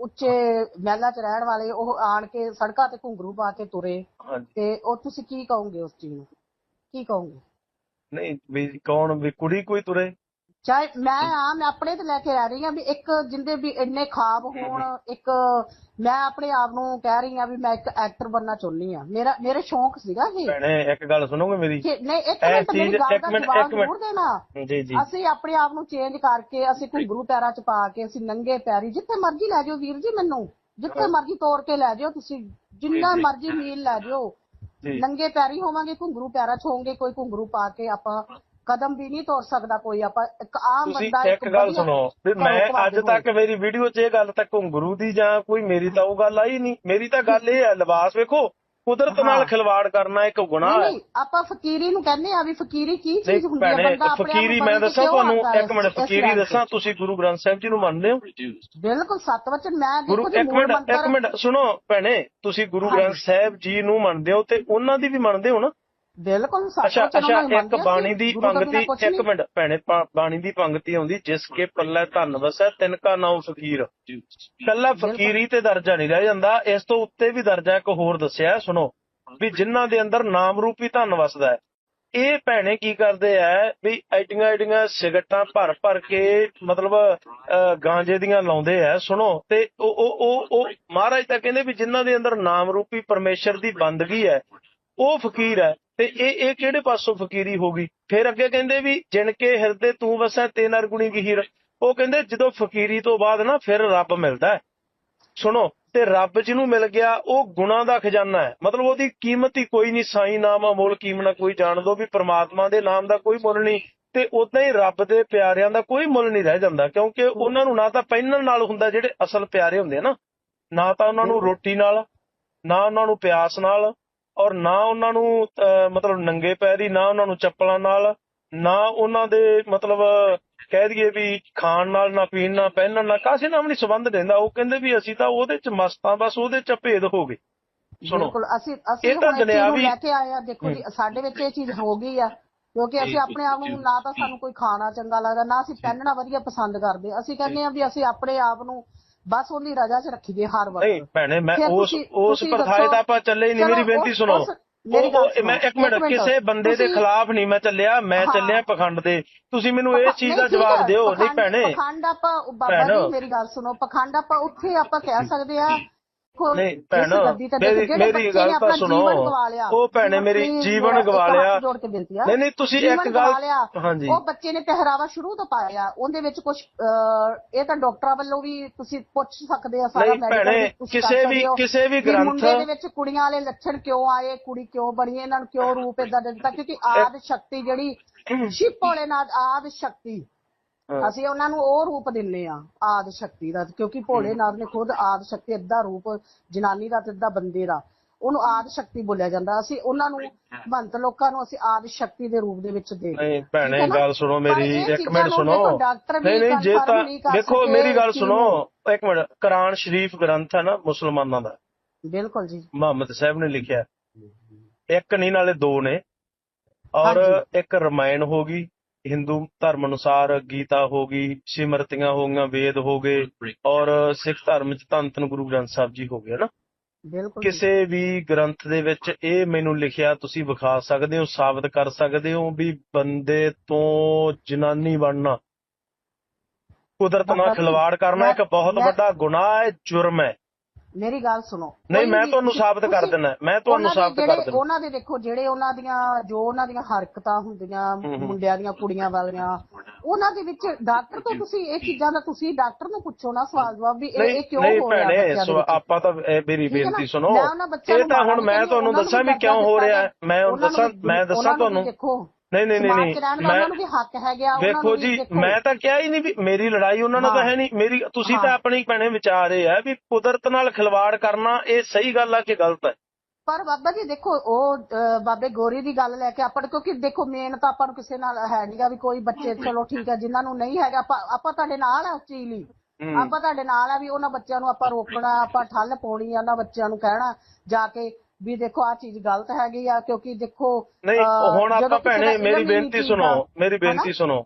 ਉੱਚੇ ਮਹਿਲਾਂ 'ਚ ਰਹਿਣ ਵਾਲੇ ਉਹ ਆਣ ਕੇ ਸੜਕਾਂ ਤੇ ਘੁੰਗਰੂ ਪਾ ਕੇ ਤੁਰੇ ਹਾਂਜੀ। ਤੇ ਉਹ ਤੁਸੀਂ ਕੀ ਕਹੋਗੇ ਉਸ ਚੀਜ਼ ਨੂੰ? ਕੀ ਕਹੋਗੇ? ਨਹੀਂ ਵੀ ਕੌਣ ਵੀ ਕੁੜੀ ਕੋਈ ਤੁਰੇ? ਚਾਹੇ ਮੈਂ ਆ ਮੈਂ ਆਪਣੇ ਤੇ ਲੈ ਕੇ ਆ ਰਹੀ ਹਾਂ ਵੀ ਇੱਕ ਜਿੰਦੇ ਵੀ ਇੰਨੇ ਖਾਬ ਹੋਣ ਇੱਕ ਮੈਂ ਆਪਣੇ ਆਪ ਨੂੰ ਕਹਿ ਰਹੀ ਹਾਂ ਵੀ ਮੈਂ ਇੱਕ ਐਕਟਰ ਬਣਨਾ ਚਾਹੁੰਦੀ ਆ ਮੇਰਾ ਮੇਰੇ ਸ਼ੌਂਕ ਸੀਗਾ ਇਹ। ਭੈਣੇ ਇੱਕ ਗੱਲ ਸੁਣੋਗੇ ਮੇਰੀ? ਨਹੀਂ ਇੱਕ ਮਿੰਟ ਮੇਰੀ ਗੱਲ ਦਾ ਜਵਾਬ। ਜ਼ਰੂਰ ਦੇਣਾ। ਜੀ ਜੀ। ਅਸੀਂ ਆਪਣੇ ਆਪ ਨੂੰ ਚੇਂਜ ਕਰਕੇ ਅਸੀਂ ਘੁੰਗਰੂ ਪੈਰਾਂ 'ਚ ਪਾ ਕੇ ਅਸੀਂ ਨੰਗੇ ਪੈਰੀ ਜਿੱਥੇ ਮਰਜ਼ੀ ਲੈ ਜਾਓ ਵੀਰ ਜੀ ਮੈਨੂੰ। ਜਿੱਥੇ ਮਰਜ਼ੀ ਤੋੜ ਕੇ ਲੈ ਜਾਓ ਤੁਸੀਂ ਜਿੰਨਾ ਮਰਜ਼ੀ ਮੀਲ ਲੈ ਜਾਓ। ਨੰਗੇ ਪੈਰੀ ਹੋਵਾਂਗੇ ਘੁੰਗਰੂ ਪੈਰਾਂ ਹੋਵਾਂਗੇ ਕੋਈ ਘੁੰਗਰੂ ਪਾ ਕੇ ਆਪਾਂ ਕਦਮ ਵੀ ਨਹੀਂ ਤੋੜ ਸਕਦਾ ਕੋਈ ਆਪਾਂ ਇੱਕ ਆਮ ਤੁਸੀਂ ਬੰਦਾ ਇੱਕ ਗੱਲ ਵਧੀਆ ਸੁਣੋ ਵੀ ਮੈਂ ਅੱਜ ਤੱਕ ਮੇਰੀ ਵੀਡੀਓ 'ਚ ਇਹ ਗੱਲ ਤਾਂ ਘੁੰਗਰੂ ਦੀ ਜਾਂ ਕੋਈ ਮੇਰੀ ਤਾਂ ਉਹ ਗੱਲ ਆਈ ਨਹੀਂ। ਮੇਰੀ ਤਾਂ ਗੱਲ ਇਹ ਹੈ ਲਿਬਾਸ ਵੇਖੋ ਕੁਦਰਤ ਨਾਲ। ਖਿਲਵਾੜ ਕਰਨਾ ਇੱਕ ਗੁਨਾਹ ਨਹੀਂ ਹੈ ਨਹੀਂ ਆਪਾਂ ਫਕੀਰੀ ਨੂੰ ਕਹਿੰਦੇ ਆ ਵੀ ਫਕੀਰੀ ਕੀ ਚੀਜ਼ ਹੁੰਦੀ ਹੈ ਬੰਦਾ ਆਪਣੇ ਆਪ ਫਕੀਰੀ ਮੈਂ ਦੱਸਾਂ ਤੁਹਾਨੂੰ ਇੱਕ ਮਿੰਟ ਫਕੀਰੀ? ਦੱਸਾਂ ਤੁਸੀਂ ਗੁਰੂ ਗ੍ਰੰਥ ਸਾਹਿਬ ਜੀ ਨੂੰ ਮੰਨਦੇ ਹੋ ਬਿਲਕੁਲ ਸੱਤ ਵਚਨ ਮੈਂ ਗੁਰੂ ਇੱਕ ਮਿੰਟ ਇੱਕ ਮਿੰਟ ਸੁਣੋ ਭੈਣੇ ਤੁਸੀਂ ਗੁਰੂ। ਗ੍ਰੰਥ ਸਾਹਿਬ ਜੀ ਨੂੰ ਮੰਨਦੇ ਹੋ ਤੇ ਉਹਨਾਂ ਦੀ ਵੀ ਮੰਨਦੇ ਹੋ ਨਾ ਬਿਲਕੁਲ ਅੱਛਾ ਅੱਛਾ ਇੱਕ ਬਾਣੀ ਦੀ ਗੁਰੂ ਤੋਂ ਬਿਨਾਂ ਪੰਕਤੀ ਕੁਛ ਇੱਕ। ਮਿੰਟ ਭੈਣੇ ਬਾਣੀ ਦੀ ਪੰਕਤੀ ਆਉਂਦੀ ਜਿਸ ਕੇ ਪੱਲੇ ਧਨ ਵਸੈ ਤਿਨ ਕਾ ਨਾਮ ਫਕੀਰ। ਕੱਲਾ ਫਕੀਰੀ ਤੇ ਦਰਜਾ ਨਹੀਂ ਰਹਿ ਜਾਂਦਾ ਇਸ ਤੋਂ ਉੱਤੇ ਵੀ ਦਰਜਾ ਇੱਕ ਹੋਰ ਦੱਸਿਆ ਸੁਣੋ ਵੀ ਜਿਨ੍ਹਾਂ ਦੇ ਅੰਦਰ ਨਾਮ ਰੂਪੀ ਧਨ ਵਸਦਾ ਹੈ। ਇਹ ਭੈਣੇ ਕੀ ਕਰਦੇ ਆ ਵੀ ਐਡੀਆਂ ਐਡੀਆਂ ਸਿਗਰਟਾਂ ਭਰ ਭਰ ਕੇ ਮਤਲਬ ਗਾਂਜੇ ਦੀਆਂ ਲਾਉਂਦੇ ਆ ਸੁਣੋ ਤੇ ਉਹ ਉਹ ਉਹ ਉਹ ਮਹਾਰਾਜ ਤਾਂ ਕਹਿੰਦੇ ਵੀ ਜਿਨ੍ਹਾਂ ਦੇ ਅੰਦਰ ਨਾਮ ਰੂਪੀ ਪਰਮੇਸ਼ਰ ਦੀ ਬੰਦਗੀ ਹੈ ਉਹ ਫਕੀਰ ਹੈ। ਤੇ ਇਹ ਇਹ ਕਿਹੜੇ ਪਾਸੋਂ ਫਕੀਰੀ ਹੋ ਗਈ? ਫਿਰ ਅੱਗੇ ਕਹਿੰਦੇ ਵੀ, ਜਿਣ ਕੇ ਹਿਰਦੇ ਤੂੰ ਵਸੈ, ਤੇ ਨਰਗੁਣੀ ਗਹੀਰ ਉਹ ਕਹਿੰਦੇ, ਜਦੋਂ ਫਕੀਰੀ ਤੋਂ ਬਾਅਦ ਨਾ, ਫਿਰ ਰੱਬ ਮਿਲਦਾ ਹੈ। ਸੁਣੋ, ਤੇ ਰੱਬ ਜਿਹਨੂੰ ਮਿਲ ਗਿਆ, ਉਹ ਗੁਣਾ ਦਾ ਖਜ਼ਾਨਾ ਹੈ। ਮਤਲਬ ਉਹਦੀ ਕੀਮਤ ਹੀ ਕੋਈ ਨਹੀਂ, ਸਾਈ, ਨਾਮ, ਅਮੋਲ, ਕੀਮਤ ਕੋਈ ਜਾਣ ਦੋ ਵੀ ਪ੍ਰਮਾਤਮਾ ਦੇ ਨਾਮ ਦਾ ਕੋਈ ਮੁੱਲ ਨਹੀਂ। ਤੇ ਉਦਾਂ ਹੀ ਰੱਬ ਦੇ ਪਿਆਰਿਆਂ ਦਾ ਕੋਈ ਮੁੱਲ ਨਹੀਂ ਰਹਿ ਜਾਂਦਾ, ਕਿਉਂਕਿ ਉਹਨਾਂ ਨੂੰ ਨਾ ਤਾਂ ਪਹਿਨਣ ਨਾਲ ਹੁੰਦਾ ਜਿਹੜੇ ਅਸਲ ਪਿਆਰੇ ਹੁੰਦੇ ਨਾ। ਨਾ ਤਾਂ ਉਹਨਾਂ ਨੂੰ ਰੋਟੀ ਨਾਲ, ਨਾ ਉਹਨਾਂ ਨੂੰ ਪਿਆਸ ਨਾਲ ਔਰ ਨਾ ਉਹਨਾਂ ਨੂੰ ਮਤਲਬ ਨੰਗੇ ਪੈਰੀ ਨਾ ਉਹਨਾਂ ਨੂੰ ਚੱਪਲਾਂ ਨਾਲ ਨਾ ਉਹਨਾਂ ਦੇ ਮਤਲਬ ਕਹਿ ਦਈਏ ਵੀ ਖਾਣ ਨਾਲ ਨਾ ਪੀਣ ਨਾਲ ਪਹਿਨਣ ਨਾਲ ਕਾਸੇ ਨਾਲ ਵੀ ਨਹੀਂ ਸੰਬੰਧ ਰਹਿੰਦਾ ਉਹ ਕਹਿੰਦੇ ਵੀ ਅਸੀਂ ਤਾਂ ਉਹਦੇ ਚ ਮਸਤਾਂ ਬਸ ਉਹਦੇ ਚ ਭੇਦ ਹੋ ਗਏ। ਸੁਣੋ। ਬਿਲਕੁਲ ਅਸੀਂ ਅਸੀਂ ਤਾਂ ਦੁਨਿਆਵੀ- ਲੈ ਕੇ ਆਏ ਆ। ਦੇਖੋ ਜੀ ਸਾਡੇ ਵਿੱਚ ਇਹ ਚੀਜ਼ ਹੋ ਗਈ ਆ ਕਿਉਂਕਿ ਅਸੀਂ ਆਪਣੇ ਆਪ ਨੂੰ ਨਾ ਤਾਂ ਸਾਨੂੰ ਕੋਈ ਖਾਣਾ ਚੰਗਾ ਲੱਗਦਾ ਨਾ ਅਸੀਂ ਪਹਿਨਣਾ ਵਧੀਆ ਪਸੰਦ ਕਰਦੇ। ਅਸੀਂ ਕਹਿੰਦੇ ਆ ਵੀ ਅਸੀਂ ਆਪਣੇ ਆਪ ਨੂੰ ਬਸ ਉਹਦੀ ਰਜਾ 'ਚ ਰੱਖੀਏ ਹਰ ਨਹੀਂ ਵਕਤ ਭੈਣੇ ਮੈਂ ਫਿਰ ਉਸ ਤੁਸੀਂ- ਉਸ ਤੁਸੀਂ ਪ੍ਰਥਾਏ ਦੱਸੋ- ਤਾਂ ਆਪਾਂ ਚੱਲੇ ਹੀ ਨਹੀਂ। ਚਲੋ ਮੇਰੀ ਬੇਨਤੀ ਉਸ- ਸੁਣੋ। ਉਸ- ਮੇਰੀ ਗੱਲ ਉਹ- ਉਹ- ਮੈਂ ਇੱਕ ਮਿੰਟ। ਕਿਸੇ ਬੰਦੇ ਦੇ ਤੁਸੀਂ- ਖਿਲਾਫ ਨਹੀਂ ਮੈਂ ਚੱਲਿਆ ਮੈਂ ਹਾਂ। ਚੱਲਿਆ ਪਖੰਡ ਦੇ ਤੁਸੀਂ ਮੈਨੂੰ ਇਹ ਚੀਜ਼ ਦਾ ਨਹੀਂ, ਠੀਕ ਜਵਾਬ ਹੈ, ਦਿਓ। ਨਹੀਂ ਪਖੰਡ- ਭੈਣੇ। ਪਖੰਡ ਆਪਾਂ ਬਾਬਾ ਭੈਣ। ਜੀ ਮੇਰੀ ਗੱਲ ਸੁਣੋ। ਪਖੰਡ ਆਪਾਂ ਉੱਥੇ ਆਪਾਂ ਕਹਿ ਸਕਦੇ ਆ ਨਹੀਂ ਭੈਣ ਮੇਰੀ ਗੱਲ ਤਾਂ ਸੁਣੋ। ਉਹ ਭੈਣੇ ਮੇਰੀ ਜੀਵਨ ਇੱਕ ਗਵਾ ਹੱਥ ਲਿਆ। ਜੋੜ ਕੇ ਬੇਨਤੀ ਆ। ਨਹੀਂ ਨਹੀਂ ਤੁਸੀਂ ਇੱਕ ਗੱਲ। ਹਾਂਜੀ। ਉਹ ਬੱਚੇ ਨੇ ਪਹਿਰਾਵਾ ਸ਼ੁਰੂ ਤੋਂ ਪਾਇਆ। ਉਹਦੇ ਵਿੱਚ ਕੁਝ ਇਹ ਤਾਂ ਡਾਕਟਰਾਂ ਵੱਲੋਂ ਵੀ ਤੁਸੀਂ ਪੁੱਛ ਸਕਦੇ ਆ ਸਾਰਾ ਕਰ ਕਿਸੇ ਵੀ- ਕਿਸੇ ਵੀ ਗ੍ਰੰਥ- ਮੁੰਡੇ ਦੇ ਵਿੱਚ ਕੁੜੀਆਂ ਵਾਲੇ ਲੱਛਣ ਕਿਉਂ ਆਏ? ਕੁੜੀ ਕਿਉਂ ਬਣੀ? ਇਹਨਾਂ ਨੂੰ ਕਿਉਂ ਰੂਪ ਇਦਾਂ ਦੇ ਦਿੱਤਾ? ਕਿਉਂਕਿ ਆਦ ਸ਼ਕਤੀ ਜਿਹੜੀ ਸ਼ਿਵ ਭੋਲੇਨਾਥ ਆਦ ਸ਼ਕਤੀ। ਅਸੀਂ ਉਹਨਾਂ ਨੂੰ ਉਹ ਰੂਪ ਦਿੰਨੇ ਆ ਆਦ ਸ਼ਕਤੀ ਦਾ ਕਿਉਂਕਿ ਭੋਲੇਨਾਥ ਨੇ ਖੁਦ ਆਦ ਸ਼ਕਤੀ ਏਦਾਂ ਰੂਪ ਜਨਾਨੀ ਦਾ ਤੇ ਏਦਾਂ ਬੰਦੇ ਦਾ। ਉਹਨੂੰ ਆਦ ਸ਼ਕਤੀ ਬੋਲਿਆ ਜਾਂਦਾ। ਅਸੀਂ ਉਹਨਾਂ ਨੂੰ ਮੰਤ ਲੋਕਾਂ ਨੂੰ ਅਸੀਂ ਆਦ ਸ਼ਕਤੀ ਦੇ ਰੂਪ ਦੇ ਵਿੱਚ ਦੇ ਨਹੀਂ ਭੈਣੇ? ਗੱਲ ਸੁਣੋ ਮੇਰੀ ਇੱਕ ਮਿੰਟ ਸੁਣੋ। ਨਹੀਂ ਨਹੀਂ ਜੇ ਤਾਂ ਦੇਖੋ ਮੇਰੀ ਗੱਲ ਸੁਣੋ। ਇੱਕ ਮਿੰਟ ਕੁਰਾਨ ਸ਼ਰੀਫ ਗ੍ਰੰਥ ਹੈ ਨਾ ਮੁਸਲਮਾਨਾਂ ਦਾ। ਬਿਲਕੁਲ ਜੀ। ਮੁਹੰਮਦ ਸਾਹਿਬ ਨੇ ਲਿਖਿਆ। ਇੱਕ ਨਹੀਂ ਨਾਲੇ ਦੋ ਨੇ। ਔਰ। ਇੱਕ ਰਮਾਇਣ ਹੋ ਗਈ ਹਿੰਦੂ ਧਰਮ ਅਨੁਸਾਰ ਗੀਤਾ ਹੋ ਗਈ ਸਿਮਰਤੀਆਂ ਹੋ ਗਈਆਂ ਵੇਦ ਹੋ ਗਏ ਔਰ ਸਿੱਖ ਧਰਮ ਚ ਧੰਨ ਧੰਨ ਗੁਰੂ ਗ੍ਰੰਥ ਸਾਹਿਬ ਜੀ ਹੋ ਗਏ ਨਾ ਬਿਲਕੁਲ। ਕਿਸੇ ਵੀ ਗ੍ਰੰਥ ਦੇ ਵਿੱਚ ਇਹ ਮੈਨੂੰ ਲਿਖਿਆ ਤੁਸੀਂ ਵਿਖਾ ਸਕਦੇ ਹੋ ਸਾਬਤ ਕਰ ਸਕਦੇ ਹੋ ਵੀ ਬੰਦੇ ਤੋਂ ਜਨਾਨੀ ਬਣਨਾ। ਕੁਦਰਤ ਨਾਲ ਖਿਲਵਾੜ ਕਰਨਾ ਇੱਕ ਬਹੁਤ ਵੱਡਾ ਗੁਨਾਹ ਹੈ ਜੁਰਮ ਹੈ। ਮੇਰੀ ਗੱਲ ਸੁਣੋ। ਨਹੀਂ ਮੈਂ ਤੁਹਾਨੂੰ ਸਾਬਤ ਕਰ ਦੇਣਾ ਮੈਂ ਤੁਹਾਨੂੰ ਸਾਬਤ ਕਰ ਦੇਣਾ ਉਹਨਾਂ ਦੇ ਦੇਖੋ ਜਿਹੜੇ ਉਹਨਾਂ ਦੀਆਂ ਜੋ ਉਹਨਾਂ ਦੀਆਂ ਹਰਕਤਾਂ ਹੁੰਦੀਆਂ। ਮੁੰਡਿਆਂ ਦੀਆਂ ਕੁੜੀਆਂ ਵਾਲੀਆਂ ਉਹਨਾਂ ਦੇ ਵਿੱਚ ਡਾਕਟਰ ਤੋਂ ਤੁਸੀਂ ਇਹ ਚੀਜ਼ਾਂ ਦਾ ਤੁਸੀਂ ਡਾਕਟਰ ਨੂੰ ਪੁੱਛੋ ਨਾ ਸਵਾਲ ਜਵਾਬ ਵੀ ਇਹ ਨਹੀਂ ਇਹ ਕਿਉਂ ਨਹੀਂ ਹੋ ਰਿਹਾ ਵਿੱਚ? ਆਪਾਂ ਤਾਂ ਮੇਰੀ? ਬੇਨਤੀ ਸੁਣੋ। ਇਹ ਤਾਂ ਹੁਣ ਨਹੀਂ ਮੈਂ ਤੁਹਾਨੂੰ ਦੱਸਾਂ ਵੀ ਕਿਉਂ ਹੋ ਰਿਹਾ। ਹੈ। ਮੈਂ ਹੁਣ ਦੱਸਾਂ ਮੈਂ ਦੱਸਾਂ ਤੁਹਾਨੂੰ। ਦੇਖੋ। ਨਹੀਂ ਨਹੀਂ ਨਹੀਂ ਸਮਾਜ ਚ ਰਹਿਣ ਦਾ ਮੈਂ ਉਹਨਾਂ ਨੂੰ ਵੀ ਹੱਕ ਹੈਗਾ ਉਹਨਾਂ ਵੇਖੋ ਨੂੰ ਵੀ ਜੀ ਦੇਖੋ। ਮੈਂ ਤਾਂ ਕਿਹਾ ਹੀ ਨਹੀਂ ਵੀ ਮੇਰੀ ਲੜਾਈ ਉਹਨਾਂ ਨਾਲ ਤਾਂ ਹਾਂ। ਹੈ ਨਹੀਂ ਮੇਰੀ ਤੁਸੀਂ ਹਾਂ। ਤਾਂ ਆਪਣੀ ਭੈਣੇ ਵਿਚਾਰ ਇਹ ਹੈ ਵੀ ਕੁਦਰਤ ਨਾਲ ਖਿਲਵਾੜ ਕਰਨਾ ਇਹ ਸਹੀ ਗੱਲ ਆ ਕਿ ਗਲਤ ਹੈ ਪਰ ਬਾਬਾ ਜੀ ਦੇਖੋ ਉਹ ਅਹ, ਬਾਬੇ ਗੋਰੀ ਦੀ ਗੱਲ ਲੈ ਕੇ ਆਪਾਂ ਨੂੰ- ਕਿਉਂਕਿ ਦੇਖੋ ਮੇਨ ਤਾਂ ਆਪਾਂ ਨੂੰ ਕਿਸੇ ਨਾਲ ਹੈ ਨਹੀਂਗਾ ਵੀ ਕੋਈ ਬੱਚੇ ਚਲੋ ਠੀਕ ਹੈ ਜਿਨ੍ਹਾਂ ਨੂੰ ਨਹੀਂ ਹੈਗਾ ਆਪਾਂ ਆਪਾਂ ਤੁਹਾਡੇ ਨਾਲ ਆ ਉਸ ਚੀਜ਼ ਲਈ। ਆਪਾਂ ਤੁਹਾਡੇ ਨਾਲ ਆ ਵੀ ਉਹਨਾਂ ਬੱਚਿਆਂ ਨੂੰ ਆਪਾਂ ਰੋਕਣਾ ਆਪਾਂ ਠੱਲ ਪਾਉਣੀ ਆ ਉਹਨਾਂ ਬੱਚਿਆਂ ਨੂੰ ਕਹਿਣਾ ਜਾ ਕੇ ਵੀ ਦੇਖੋ ਆ ਚੀਜ਼ ਗਲਤ ਹੈਗੀ ਆ ਕਿਉਂਕਿ ਦੇਖੋ ਨਹੀਂ ਹੁਣ ਆਪਾਂ ਭੈਣੇ ਮੇਰੀ ਬੇਨਤੀ ਸੁਣੋ ਮੇਰੀ? ਬੇਨਤੀ ਸੁਣੋ।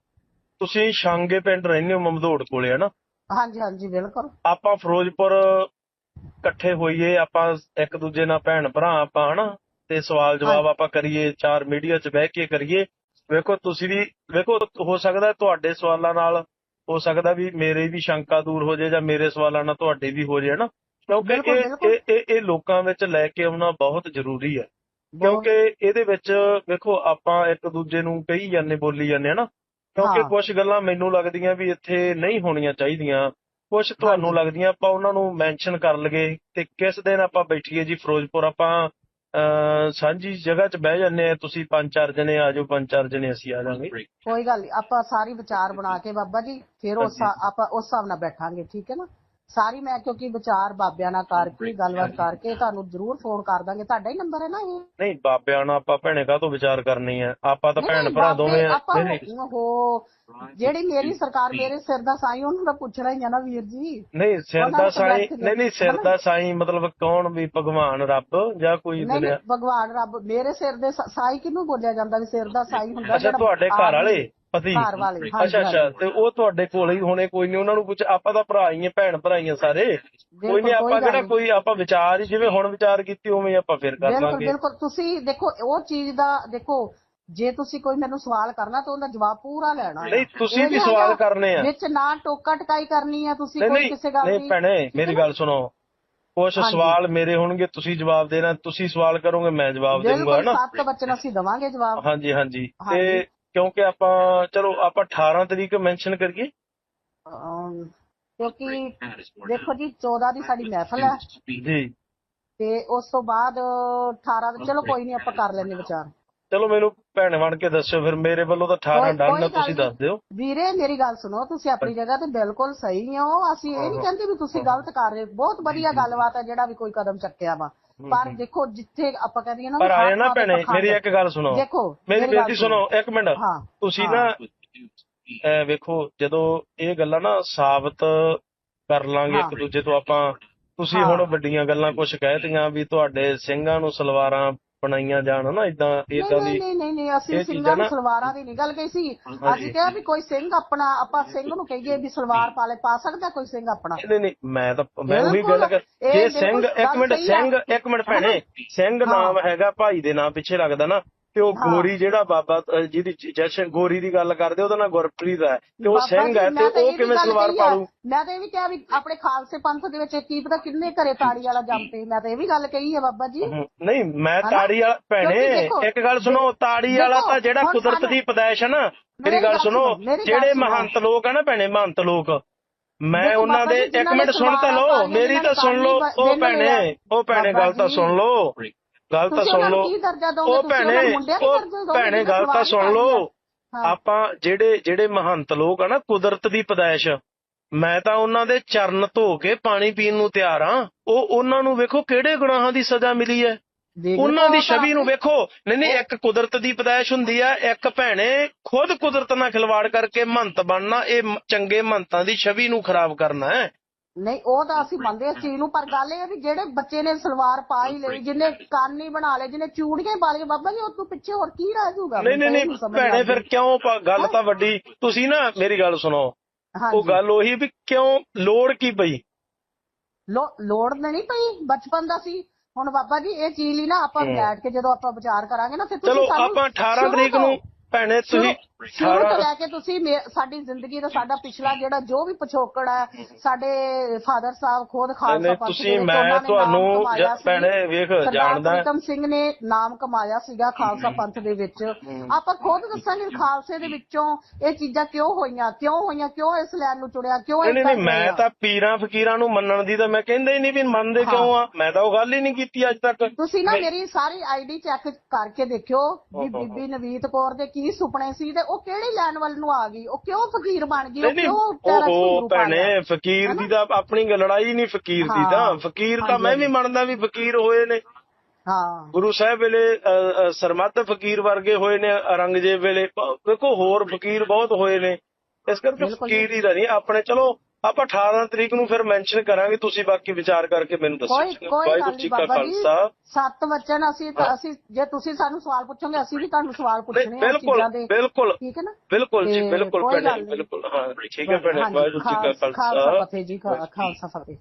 ਤੁਸੀਂ ਸ਼ਾਂਗੇ ਪਿੰਡ ਰਹਿੰਦੇ ਹੋ ਮਮਦੋੜ ਕੋਲੇ ਹੈ ਨਾ ਹਾਂਜੀ ਹਾਂਜੀ ਬਿਲਕੁਲ। ਆਪਾਂ ਫਿਰੋਜ਼ਪੁਰ ਇਕੱਠੇ ਹੋਈਏ ਆਪਾਂ ਇੱਕ ਦੂਜੇ ਨਾਲ ਭੈਣ ਭਰਾ ਆਪਾਂ ਹਨਾ? ਤੇ ਸਵਾਲ ਜਵਾਬ। ਆਪਾਂ ਕਰੀਏ ਚਾਰ ਮੀਡੀਆ 'ਚ ਬਹਿ ਕੇ ਕਰੀਏ। ਵੇਖੋ ਤੁਸੀਂ ਵੀ ਵੇਖੋ ਹੋ ਸਕਦਾ ਤੁਹਾਡੇ ਸਵਾਲਾਂ ਨਾਲ ਹੋ ਸਕਦਾ ਵੀ ਮੇਰੇ ਵੀ ਸ਼ੰਕਾ ਦੂਰ ਹੋ ਜਾਏ ਜਾਂ ਮੇਰੇ ਸਵਾਲਾਂ ਨਾਲ ਤੁਹਾਡੇ ਵੀ ਹੋ ਜਾਏ ਹਨਾ? ਕਿਉਂਕਿ ਇਹ। ਇਹ ਇਹ- ਲੋਕਾਂ ਵਿੱਚ ਲੈ ਕੇ ਆਉਣਾ ਬਹੁਤ ਜ਼ਰੂਰੀ ਹੈ ਕਿਉਂਕਿ ਇਹਦੇ ਵਿੱਚ ਵੇਖੋ ਆਪਾਂ ਇੱਕ ਦੂਜੇ ਨੂੰ ਕਹੀ ਜਾਂਦੇ ਬੋਲੀ ਜਾਂਦੇ ਹਨਾ ਕਿਉਂਕਿ। ਕੁਝ ਗੱਲਾਂ ਮੈਨੂੰ ਲੱਗਦੀਆਂ ਵੀ ਇੱਥੇ ਨਹੀਂ ਹੋਣੀਆਂ ਚਾਹੀਦੀਆਂ ਕੁਝ ਤੁਹਾਨੂੰ। ਲੱਗਦੀਆਂ ਆਪਾਂ ਉਹਨਾਂ ਨੂੰ ਮੈਂਸ਼ਨ ਕਰ ਲਗੇ ਤੇ ਕਿਸ ਦਿਨ ਆਪਾਂ ਬੈਠੀਏ ਜੀ ਫਿਰੋਜ਼ਪੁਰ ਆਪਾਂ ਅਹ, ਸਾਂਝੀ ਜਗ੍ਹਾ 'ਚ ਬਹਿ ਜੰਨੇ ਆ ਤੁਸੀਂ ਪੰਜ ਚਾਰ ਜਣੇ ਆ ਜਾਓ ਪੰਜ ਚਾਰ ਜਣੇ ਅਸੀਂ ਆ ਜਾਾਂਗੇ ਕੋਈ ਗੱਲ ਨੀ ਆਪਾਂ ਸਾਰੀ ਵਿਚਾਰ ਬਣਾ ਕੇ ਬਾਬਾ ਜੀ ਫਿਰ ਉਸ। ਆਪਾਂ ਉਸ ਹਿਸਾਬ ਨਾਲ ਬੈਠਾਂਗੇ ਠੀਕ ਹੈ ਨਾ ਸਾਰੀ ਮੈਂ ਕਿਉਂਕਿ ਵਿਚਾਰ ਬਾਬਿਆਂ ਨਾਲ ਕਰਕੇ ਗੱਲਬਾਤ ਕਰਕੇ ਤੁਹਾਨੂੰ ਜ਼ਰੂਰ ਫੋਨ ਕਰ ਦਾਂਗੇ। ਤੁਹਾਡਾ ਹੀ ਨੰਬਰ ਹੈ ਨਾ ਇਹ? ਨਹੀਂ ਬਾਬਿਆਂ ਨਾਲ ਆਪਾਂ ਭੈਣੇ ਕਾਹਤੋਂ ਵਿਚਾਰ ਕਰਨੀ ਆ ਆਪਾਂ ਤਾਂ ਭੈਣ ਭਰਾ ਦੋਵੇਂ ਆ। ਉਹ ਜਿਹੜੀ ਮੇਰੀ ਸਰਕਾਰ ਮੇਰੇ ਸਿਰ ਦਾ ਸਾਈ ਉਹਨੂੰ ਤਾਂ ਪੁੱਛਣਾ ਹੀ ਆ ਨਾ ਵੀਰ ਜੀ ਨਹੀਂ ਸਿਰ ਦਾ ਸਾਈਂ ਨਹੀਂ ਨਹੀਂ ਸਿਰ? ਦਾ ਸਾਈਂ ਮਤਲਬ ਕੌਣ ਵੀ ਭਗਵਾਨ ਰੱਬ ਜਾਂ ਕੋਈ ਨਹੀਂ ਭਗਵਾਨ ਰੱਬ ਮੇਰੇ ਸਿਰ ਦੇ ਸਾਈ ਕਿਹਨੂੰ ਬੋਲਿਆ ਜਾਂਦਾ ਵੀ ਸਿਰ ਦਾ ਸਾਈ ਹੁੰਦਾ ਅੱਛਾ ਜਿਹੜਾ ਤੁਹਾਡੇ ਘਰ ਵਾਲੇ ਪਤੀ ਘਰ ਵਾਲੇ, ਅੱਛਾ ਅੱਛਾ। ਤੇ ਉਹ ਤੁਹਾਡੇ ਕੋਲ ਹੀ ਹੋਣੇ ਕੋਈ ਨਹੀਂ ਉਹਨਾਂ ਨੂੰ ਪੁੱਛ ਆਪਾਂ ਤਾਂ ਭਰਾ ਹੀ ਆ ਭੈਣ ਭਰਾ ਹੀ ਆ ਸਾਰੇ ਕੋਈ ਨਹੀਂ ਆਪਾਂ ਕਿਹੜਾ। ਕੋਈ ਆਪਾਂ ਵਿਚਾਰ ਹੀ ਜਿਵੇਂ ਹੁਣ ਵਿਚਾਰ ਕੀਤੀ ਉਵੇਂ ਆਪਾਂ ਫਿਰ ਕਰ ਬਿਲਕੁਲ ਲਾਂਗੇ ਬਿਲਕੁਲ ਤੁਸੀਂ ਦੇਖੋ ਉਹ ਚੀਜ਼ ਦਾ ਦੇਖੋ ਜੇ ਤੁਸੀਂ ਕੋਈ ਮੈਨੂੰ ਸਵਾਲ ਕਰਨਾ ਤਾਂ ਉਹਦਾ ਜਵਾਬ ਪੂਰਾ ਲੈਣਾ। ਨਹੀਂ ਤੁਸੀਂ ਵੀ ਸਵਾਲ ਕਰਨੇ ਆ ਵਿੱਚ ਨਾ ਟੋਕਾ ਟਕਾਈ ਕਰਨੀ ਹੈ ਤੁਸੀਂ ਨਹੀਂ ਕੋਈ ਨਹੀਂ ਕਿਸੇ ਗੱਲ ਨਹੀਂ ਦੀ ਭੈਣੇ ਠੀਕ ਹੈ ਮੇਰੀ? ਗੱਲ ਸੁਣੋ ਕੁਝ। ਸਵਾਲ ਮੇਰੇ ਹੋਣਗੇ ਤੁਸੀਂ ਜਵਾਬ ਦੇਣਾ ਤੁਸੀਂ ਸਵਾਲ ਕਰੋਗੇ ਮੈਂ ਜਵਾਬ ਦੇਵਾਂਗਾ ਨਾ ਸੱਤ ਬਚਨ ਅਸੀਂ ਦਵਾਂਗੇ ਜਵਾਬ ਹਾਂਜੀ ਹਾਂਜੀ ਤੇ। ਕਿਉਂਕਿ ਆਪਾਂ ਚਲੋ ਆਪਾਂ 18 ਤਰੀਕ ਮੈਂਸ਼ਨ ਕਰੀਏ ਕਿਉਂਕਿ ਦੇਖੋ ਜੀ 14 ਦੀ ਸਾਡੀ ਮਹਿਫਲ ਹੈ ਜੀ ਤੇ ਉਸ ਤੋਂ ਬਾਅਦ 18 ਦੀ ਚਲੋ ਕੋਈ ਨਹੀਂ ਆਪਾਂ ਕਰ ਲੈਂਦੇ ਵਿਚਾਰ ਚਲੋ ਮੈਨੂੰ ਭੈਣ ਬਣ ਕੇ ਦੱਸਿਓ ਫਿਰ ਮੇਰੇ ਵੱਲੋਂ ਤਾਂ 18 ਕੋਈ- ਡਨ ਕੋਈ ਹੈ ਗੱਲ ਤੁਸੀਂ ਨਹੀਂ। ਦੱਸ ਦਿਓ ਵੀਰੇ ਮੇਰੀ ਗੱਲ ਸੁਣੋ ਤੁਸੀਂ ਆਪਣੀ ਜਗ੍ਹਾ ਤੇ ਬਿਲਕੁਲ ਸਹੀ ਹੋ ਅਸੀਂ ਇਹ ਨਹੀਂ। ਕਹਿੰਦੇ ਵੀ ਤੁਸੀਂ ਗਲਤ ਕਰ ਰਹੇ ਹੋ। ਬਹੁਤ ਵਧੀਆ ਗੱਲਬਾਤ ਹੈ ਜਿਹੜਾ ਵੀ ਕੋਈ ਕਦਮ ਚੱਕਿਆ ਵਾ ਪਰ ਦੇਖੋ ਜਿੱਥੇ ਆਪਾਂ ਕਹਿੰਦੇ ਨਾ ਪਰ ਆਏ ਨਾ ਭੈਣੇ ਮੇਰੀ। ਇੱਕ ਗੱਲ ਸੁਣੋ ਦੇਖੋ ਮੇਰੀ ਗੱਲ ਬੇਨਤੀ ਸੁਣੋ ਇੱਕ ਮਿੰਟ ਹਾਂ ਤੁਸੀਂ। ਨਾ ਅਹ ਵੇਖੋ ਜਦੋਂ ਇਹ ਗੱਲਾਂ ਨਾ ਸਾਬਤ ਕਰ ਲਾਂਗੇ ਹਾਂ। ਇੱਕ ਦੂਜੇ ਤੋਂ ਆਪਾਂ ਤੁਸੀਂ ਹਾਂ। ਹੁਣ ਵੱਡੀਆਂ ਗੱਲਾਂ ਕੁਝ ਕਹਿਤੀਆਂ ਵੀ ਤੁਹਾਡੇ ਸਿੰਘਾਂ ਨੂੰ ਸਲਵਾਰਾਂ ਬਣਾਈਆਂ ਜਾਣ ਨਾ ਇਦਾਂ ਇਦਾਂ ਦੀ ਨਹੀਂ ਨਹੀਂ ਨਹੀਂ ਅਸੀਂ ਸਿੰਘਾਂ ਨੂੰ ਸਲਵਾਰਾਂ ਦੀ ਨਹੀਂ ਗੱਲ ਕਹੀ ਸੀ। ਅਸੀਂ ਕਿਹਾ ਵੀ ਕੋਈ ਸਿੰਘ ਆਪਣਾ ਆਪਾਂ ਸਿੰਘ ਨੂੰ ਕਹੀਏ ਵੀ ਸਲਵਾਰ ਪਾ ਲੈ ਪਾ ਸਕਦਾ ਕੋਈ ਸਿੰਘ ਆਪਣਾ? ਨਹੀਂ ਨਹੀਂ ਮੈਂ ਤਾਂ ਮੈਂ ਉਹੀ ਗੱਲ ਕਰ ਜੇ ਸਿੰਘ ਇੱਕ ਮਿੰਟ। ਸਿੰਘ ਇੱਕ ਮਿੰਟ ਭੈਣੇ ਸਿੰਘ ਨਾਮ ਹੈਗਾ ਭਾਈ ਦੇ ਨਾਮ ਪਿੱਛੇ ਲੱਗਦਾ ਨਾ। ਤੇ ਉਹ ਹਾਂ। ਗੋਰੀ ਜਿਹੜਾ ਬਾਬਾ ਜਿਹਦੀ ਜਸ਼ਨ ਗੋਰੀ ਦੀ ਗੱਲ ਕਰਦੇ ਉਹਦਾ ਨਾਮ ਗੁਰਪ੍ਰੀਤ ਹੈ ਤੇ ਉਹ ਬਾਬਾ ਸਿੰਘ ਜੀ, ਹੈ ਮੈਂ ਤਾਂ ਇਹ ਉਹ ਵੀ ਕਿਵੇਂ ਗੱਲ ਸਲਵਾਰ ਕਹੀ ਆ। ਮੈਂ ਤਾਂ ਇਹ ਵੀ ਕਿਹਾ ਵੀ ਆਪਣੇ ਖਾਲਸੇ ਪੰਥ ਦੇ ਵਿੱਚ ਕੀ ਪਤਾ ਕਿੰਨੇ ਘਰੇ ਤਾੜੀ ਵਾਲਾ ਜੰਮ ਮੈਂ ਤਾਂ ਇਹ ਵੀ ਗੱਲ ਕਹੀ ਹੈ ਬਾਬਾ ਜੀ ਹਮ, ਨਹੀਂ ਮੈਂ ਹਨਾ? ਤਾੜੀ ਵਾਲਾ ਭੈਣੇ ਕਿਉਂਕਿ ਦੇਖੋ, ਇੱਕ ਗੱਲ ਸੁਣੋ ਤਾੜੀ ਵਾਲਾ ਦੇਖੋ, ਤਾਂ ਜਿਹੜਾ ਹੁਣ ਕੁਦਰਤ ਸਾਨੂੰ- ਦੀ ਪਦਾਇਸ਼ ਹੈ ਨਾ ਮੇਰੀ ਮੇਰੀ ਗੱਲ ਗੱਲ ਸੁਣੋ ਸੁਣੋ, ਮੇਰੀ ਗੱਲ ਜਿਹੜੇ ਸੁਣੋ। ਮਹੰਤ ਲੋਕ ਆ ਨਾ ਭੈਣੇ ਮਹੰਤ ਲੋਕ ਮੈਂ ਦੇਖੋ ਉਹਨਾਂ ਬਾਬਾ ਦੇ ਜੀ, ਇੱਕ ਜਿਨ੍ਹਾਂ ਮਿੰਟ ਨੇ ਸੁਣ ਤਾਂ ਲਓ ਸਲਵਾਰਾਂ ਮੇਰੀ ਪਾਈਆਂ, ਤਾਂ ਸੁਣ ਲਓ ਨੇ ਉਹ ਭੈਣੇ ਉਹ ਭੈਣੇ ਗੱਲ ਤਾਂ। ਸੁਣ ਲਓ ਗੱਲ ਤਾਂ ਸੁਣ ਲਓ। ਉਹ ਭੈਣੇ ਉਹ ਭੈਣੇ ਗੱਲ ਤਾਂ ਸੁਣ ਲਓ। ਆਪਾਂ ਜਿਹੜੇ ਜਿਹੜੇ ਮਹੰਤ ਲੋਕ ਆ ਨਾ ਕੁਦਰਤ ਦੀ ਪਦਾਇਸ਼। ਮੈਂ ਤਾਂ ਉਹਨਾਂ ਦੇ ਚਰਨ ਧੋ ਕੇ ਪਾਣੀ ਪੀਣ ਨੂੰ ਤਿਆਰ ਆ। ਉਹ ਉਹਨਾਂ ਨੂੰ ਵੇਖੋ ਕਿਹੜੇ ਗੁਨਾਹਾਂ ਦੀ ਸਜ਼ਾ ਮਿਲੀ ਹੈ। ਉਹਨਾਂ ਦੀ ਛਵੀ ਨੂੰ ਵੇਖੋ। ਨਹੀਂ ਨਹੀਂ ਇੱਕ ਕੁਦਰਤ ਦੀ ਪਦਾਇਸ਼ ਹੁੰਦੀ ਆ ਇੱਕ ਭੈਣੇ ਖੁਦ ਕੁਦਰਤ ਨਾਲ ਖਿਲਵਾੜ ਕਰਕੇ ਮਹੰਤ ਬਣਨਾ ਇਹ ਚੰਗੇ ਮਹੰਤਾਂ ਦੀ ਛਵੀ ਨੂੰ ਖਰਾਬ ਕਰਨਾ ਹੈ। ਨਹੀਂ ਉਹ ਤਾਂ ਅਸੀਂ ਮੰਨਦੇ ਇਸ ਚੀਜ਼ ਨੂੰ ਪਰ ਗੱਲ ਇਹ ਹੈ ਵੀ ਜਿਹੜੇ ਬੱਚੇ ਨੇ ਸਲਵਾਰ ਪਾ ਹੀ ਲਈ ਜਿਹਨੇ ਕੰਨ ਹੀ ਬਣਾ ਲਏ ਜਿਹਨੇ ਚੂੜੀਆਂ ਹੀ ਪਾ ਲਈਆਂ ਬਾਬਾ ਜੀ ਉਹ ਤੋਂ ਪਿੱਛੇ ਹੋਰ ਕੀ ਰਹਿ ਜਾਊਗਾ? ਨਹੀਂ ਨਹੀਂ ਨਹੀਂ ਭੈਣੇ। ਫਿਰ ਕਿਉਂ ਪ- ਗੱਲ ਤਾਂ ਵੱਡੀ ਤੁਸੀਂ ਨਾ ਮੇਰੀ ਗੱਲ ਸੁਣੋ। ਉਹ ਹਾਂਜੀ। ਗੱਲ ਉਹੀ ਵੀ ਕਿਉਂ ਲੋੜ ਕੀ ਪਈ? ਲੋ- ਲੋੜ ਨਹੀਂ ਪਈ ਬਚਪਨ ਦਾ ਸੀ। ਹੁਣ ਬਾਬਾ ਜੀ ਇਹ ਚੀਜ਼ ਲਈ ਨਾ ਆਪਾਂ। ਬੈਠ ਕੇ ਜਦੋਂ ਆਪਾਂ ਵਿਚਾਰ ਕਰਾਂਗੇ ਨਾ ਫਿਰ ਤੁਸੀਂ ਚਲੋ ਸਾਨੂੰ ਆਪਾਂ 18 ਸ਼ੁਰੂ ਤਰੀਕ ਤੋਂ- ਨੂੰ ਭੈਣੇ ਤੁਸੀਂ ਸ਼ੁਰੂ- ਤੋਂ 18 ਲੈ ਕੇ ਤੁਸੀਂ ਮੇ- ਸਾਡੀ ਜ਼ਿੰਦਗੀ ਦਾ ਸਾਡਾ ਪਿਛਲਾ ਜਿਹੜਾ ਜੋ ਵੀ ਪਿਛੋਕੜ ਹੈ ਸਾਡੇ ਫਾਦਰ ਸਾਹਿਬ ਖੁਦ ਖਾਲਸਾ ਨਹੀਂ, ਪੰਥ ਦੇ ਤੁਸੀਂ ਵਿੱਚ ਮੈਂ ਉਹਨਾਂ ਨੇ ਤੁਹਾਨੂੰ ਕਮਾਇਆ ਜ- ਸੀ। ਭੈਣੇ ਵੇਖ ਸਰਦਾਰ ਜਾਣਦਾ ਪ੍ਰੀਤਮ ਸਿੰਘ ਨੇ ਨਾਮ ਕਮਾਇਆ ਸੀਗਾ ਖਾਲਸਾ ਪੰਥ ਦੇ ਵਿੱਚ। ਆਪਾਂ ਖੁਦ ਦੱਸਾਂਗੇ ਖਾਲਸੇ ਦੇ ਵਿੱਚੋਂ ਇਹ ਚੀਜ਼ਾਂ ਕਿਉਂ ਹੋਈਆਂ ਕਿਉਂ ਹੋਈਆਂ ਕਿਉਂ ਇਸ ਲੈਣ ਨੂੰ ਚੁੜਿਆ ਕਿਉਂ ਨਹੀਂ ਨਹੀਂ ਮੈਂ? ਤਾਂ ਪੀਰਾਂ ਫਕੀਰਾਂ ਨੂੰ ਮੰਨਣ ਦੀ ਤਾਂ ਮੈਂ ਕਹਿੰਦਾ ਹੀ ਨਹੀਂ ਵੀ ਮੰਨਦੇ ਹਾਂ। ਕਿਉਂ ਆ। ਮੈਂ ਤਾਂ ਉਹ ਗੱਲ ਹੀ ਨਹੀਂ ਕੀਤੀ ਅੱਜ ਤੱਕ। ਤੁਸੀਂ ਨਾ ਮੇਰੀ ਸਾਰੀ ਆਈਡੀ ਚੈੱਕ ਕਰਕੇ ਦੇਖਿਓ ਵੀ ਬੀਬੀ ਨਵੀਤ ਕੌਰ ਦੇ ਕੀ ਸੁਪਨੇ ਸੀ ਤੇ ਉਹ ਕਿਹੜੀ ਲੈਣ ਵੱਲ ਨੂੰ ਆ ਗਈ ਉਹ ਕਿਉਂ ਫਕੀਰ ਬਣ ਗਈ ਉਹ ਕਿਉਂ ਘੁੰਗਰੂ ਪਾ ਭੈਣੇ? ਫਕੀਰ? ਦੀ ਤਾਂ ਆਪਣੀ ਲੜਾਈ ਨਹੀਂ ਫਕੀਰ ਦੀ ਤਾਂ। ਫਕੀਰ ਤਾਂ ਮੈਂ ਵੀ। ਮੰਨਦਾ ਵੀ ਫਕੀਰ ਹੋਏ ਨੇ ਹਾਂ ਗੁਰੂ ਸਾਹਿਬ ਵੇਲੇ ਸਰਮੱਧ ਫਕੀਰ ਵਰਗੇ ਹੋਏ ਨੇ ਔਰੰਗਜ਼ੇਬ ਵੇਲੇ ਦੇਖੋ ਹੋਰ ਫਕੀਰ ਬਹੁਤ ਹੋਏ ਨੇ ਇਸ ਕਰਕੇ ਫਕੀਰ ਹੀ ਨਹੀਂ ਆਪਣੇ ਚਲੋ ਆਪਾਂ 18 ਤਰੀਕ ਨੂੰ ਫਿਰ ਮੈਂਸ਼ਨ ਕਰਾਂਗੇ ਤੁਸੀਂ ਬਾਕੀ ਵਿਚਾਰ ਕਰਕੇ ਮੈਨੂੰ ਦੱਸੋ। ਕੋਈ ਕੋਈ ਗੱਲ ਵਾਹਿਗੁਰੂ ਨਹੀਂ ਜੀ ਕਾ ਬਾਬਾ ਜੀ। ਖਾਲਸਾ। ਸੱਤ ਵਚਨ ਅਸੀਂ ਤਾਂ ਅਸੀਂ ਜੇ ਤੁਸੀਂ ਸਾਨੂੰ ਸਵਾਲ ਪੁੱਛੋਗੇ ਅਸੀਂ ਵੀ ਤੁਹਾਨੂੰ ਸਵਾਲ ਪੁੱਛਣੇ ਆ ਬਿਲਕੁਲ ਚੀਜ਼ਾਂ ਦੇ। ਬਿਲਕੁਲ। ਠੀਕ ਹੈ ਨਾ? ਬਿਲਕੁਲ ਜੀ ਤੇ ਬਿਲਕੁਲ ਕੋਈ ਭੈਣੇ ਨਹੀਂ। ਬਿਲਕੁਲ ਹਾਂ ਠੀਕ ਹੈ ਭੈਣੇ ਹਾਂਜੀ, ਵਾਹਿਗੁਰੂ ਜੀ ਕਾ ਖਾਲਸਾ ਖਾਲਸਾ। ਫਤਿਹ ਜੀ ਖਾ- ਖਾਲਸਾ ਫਤਿਹ।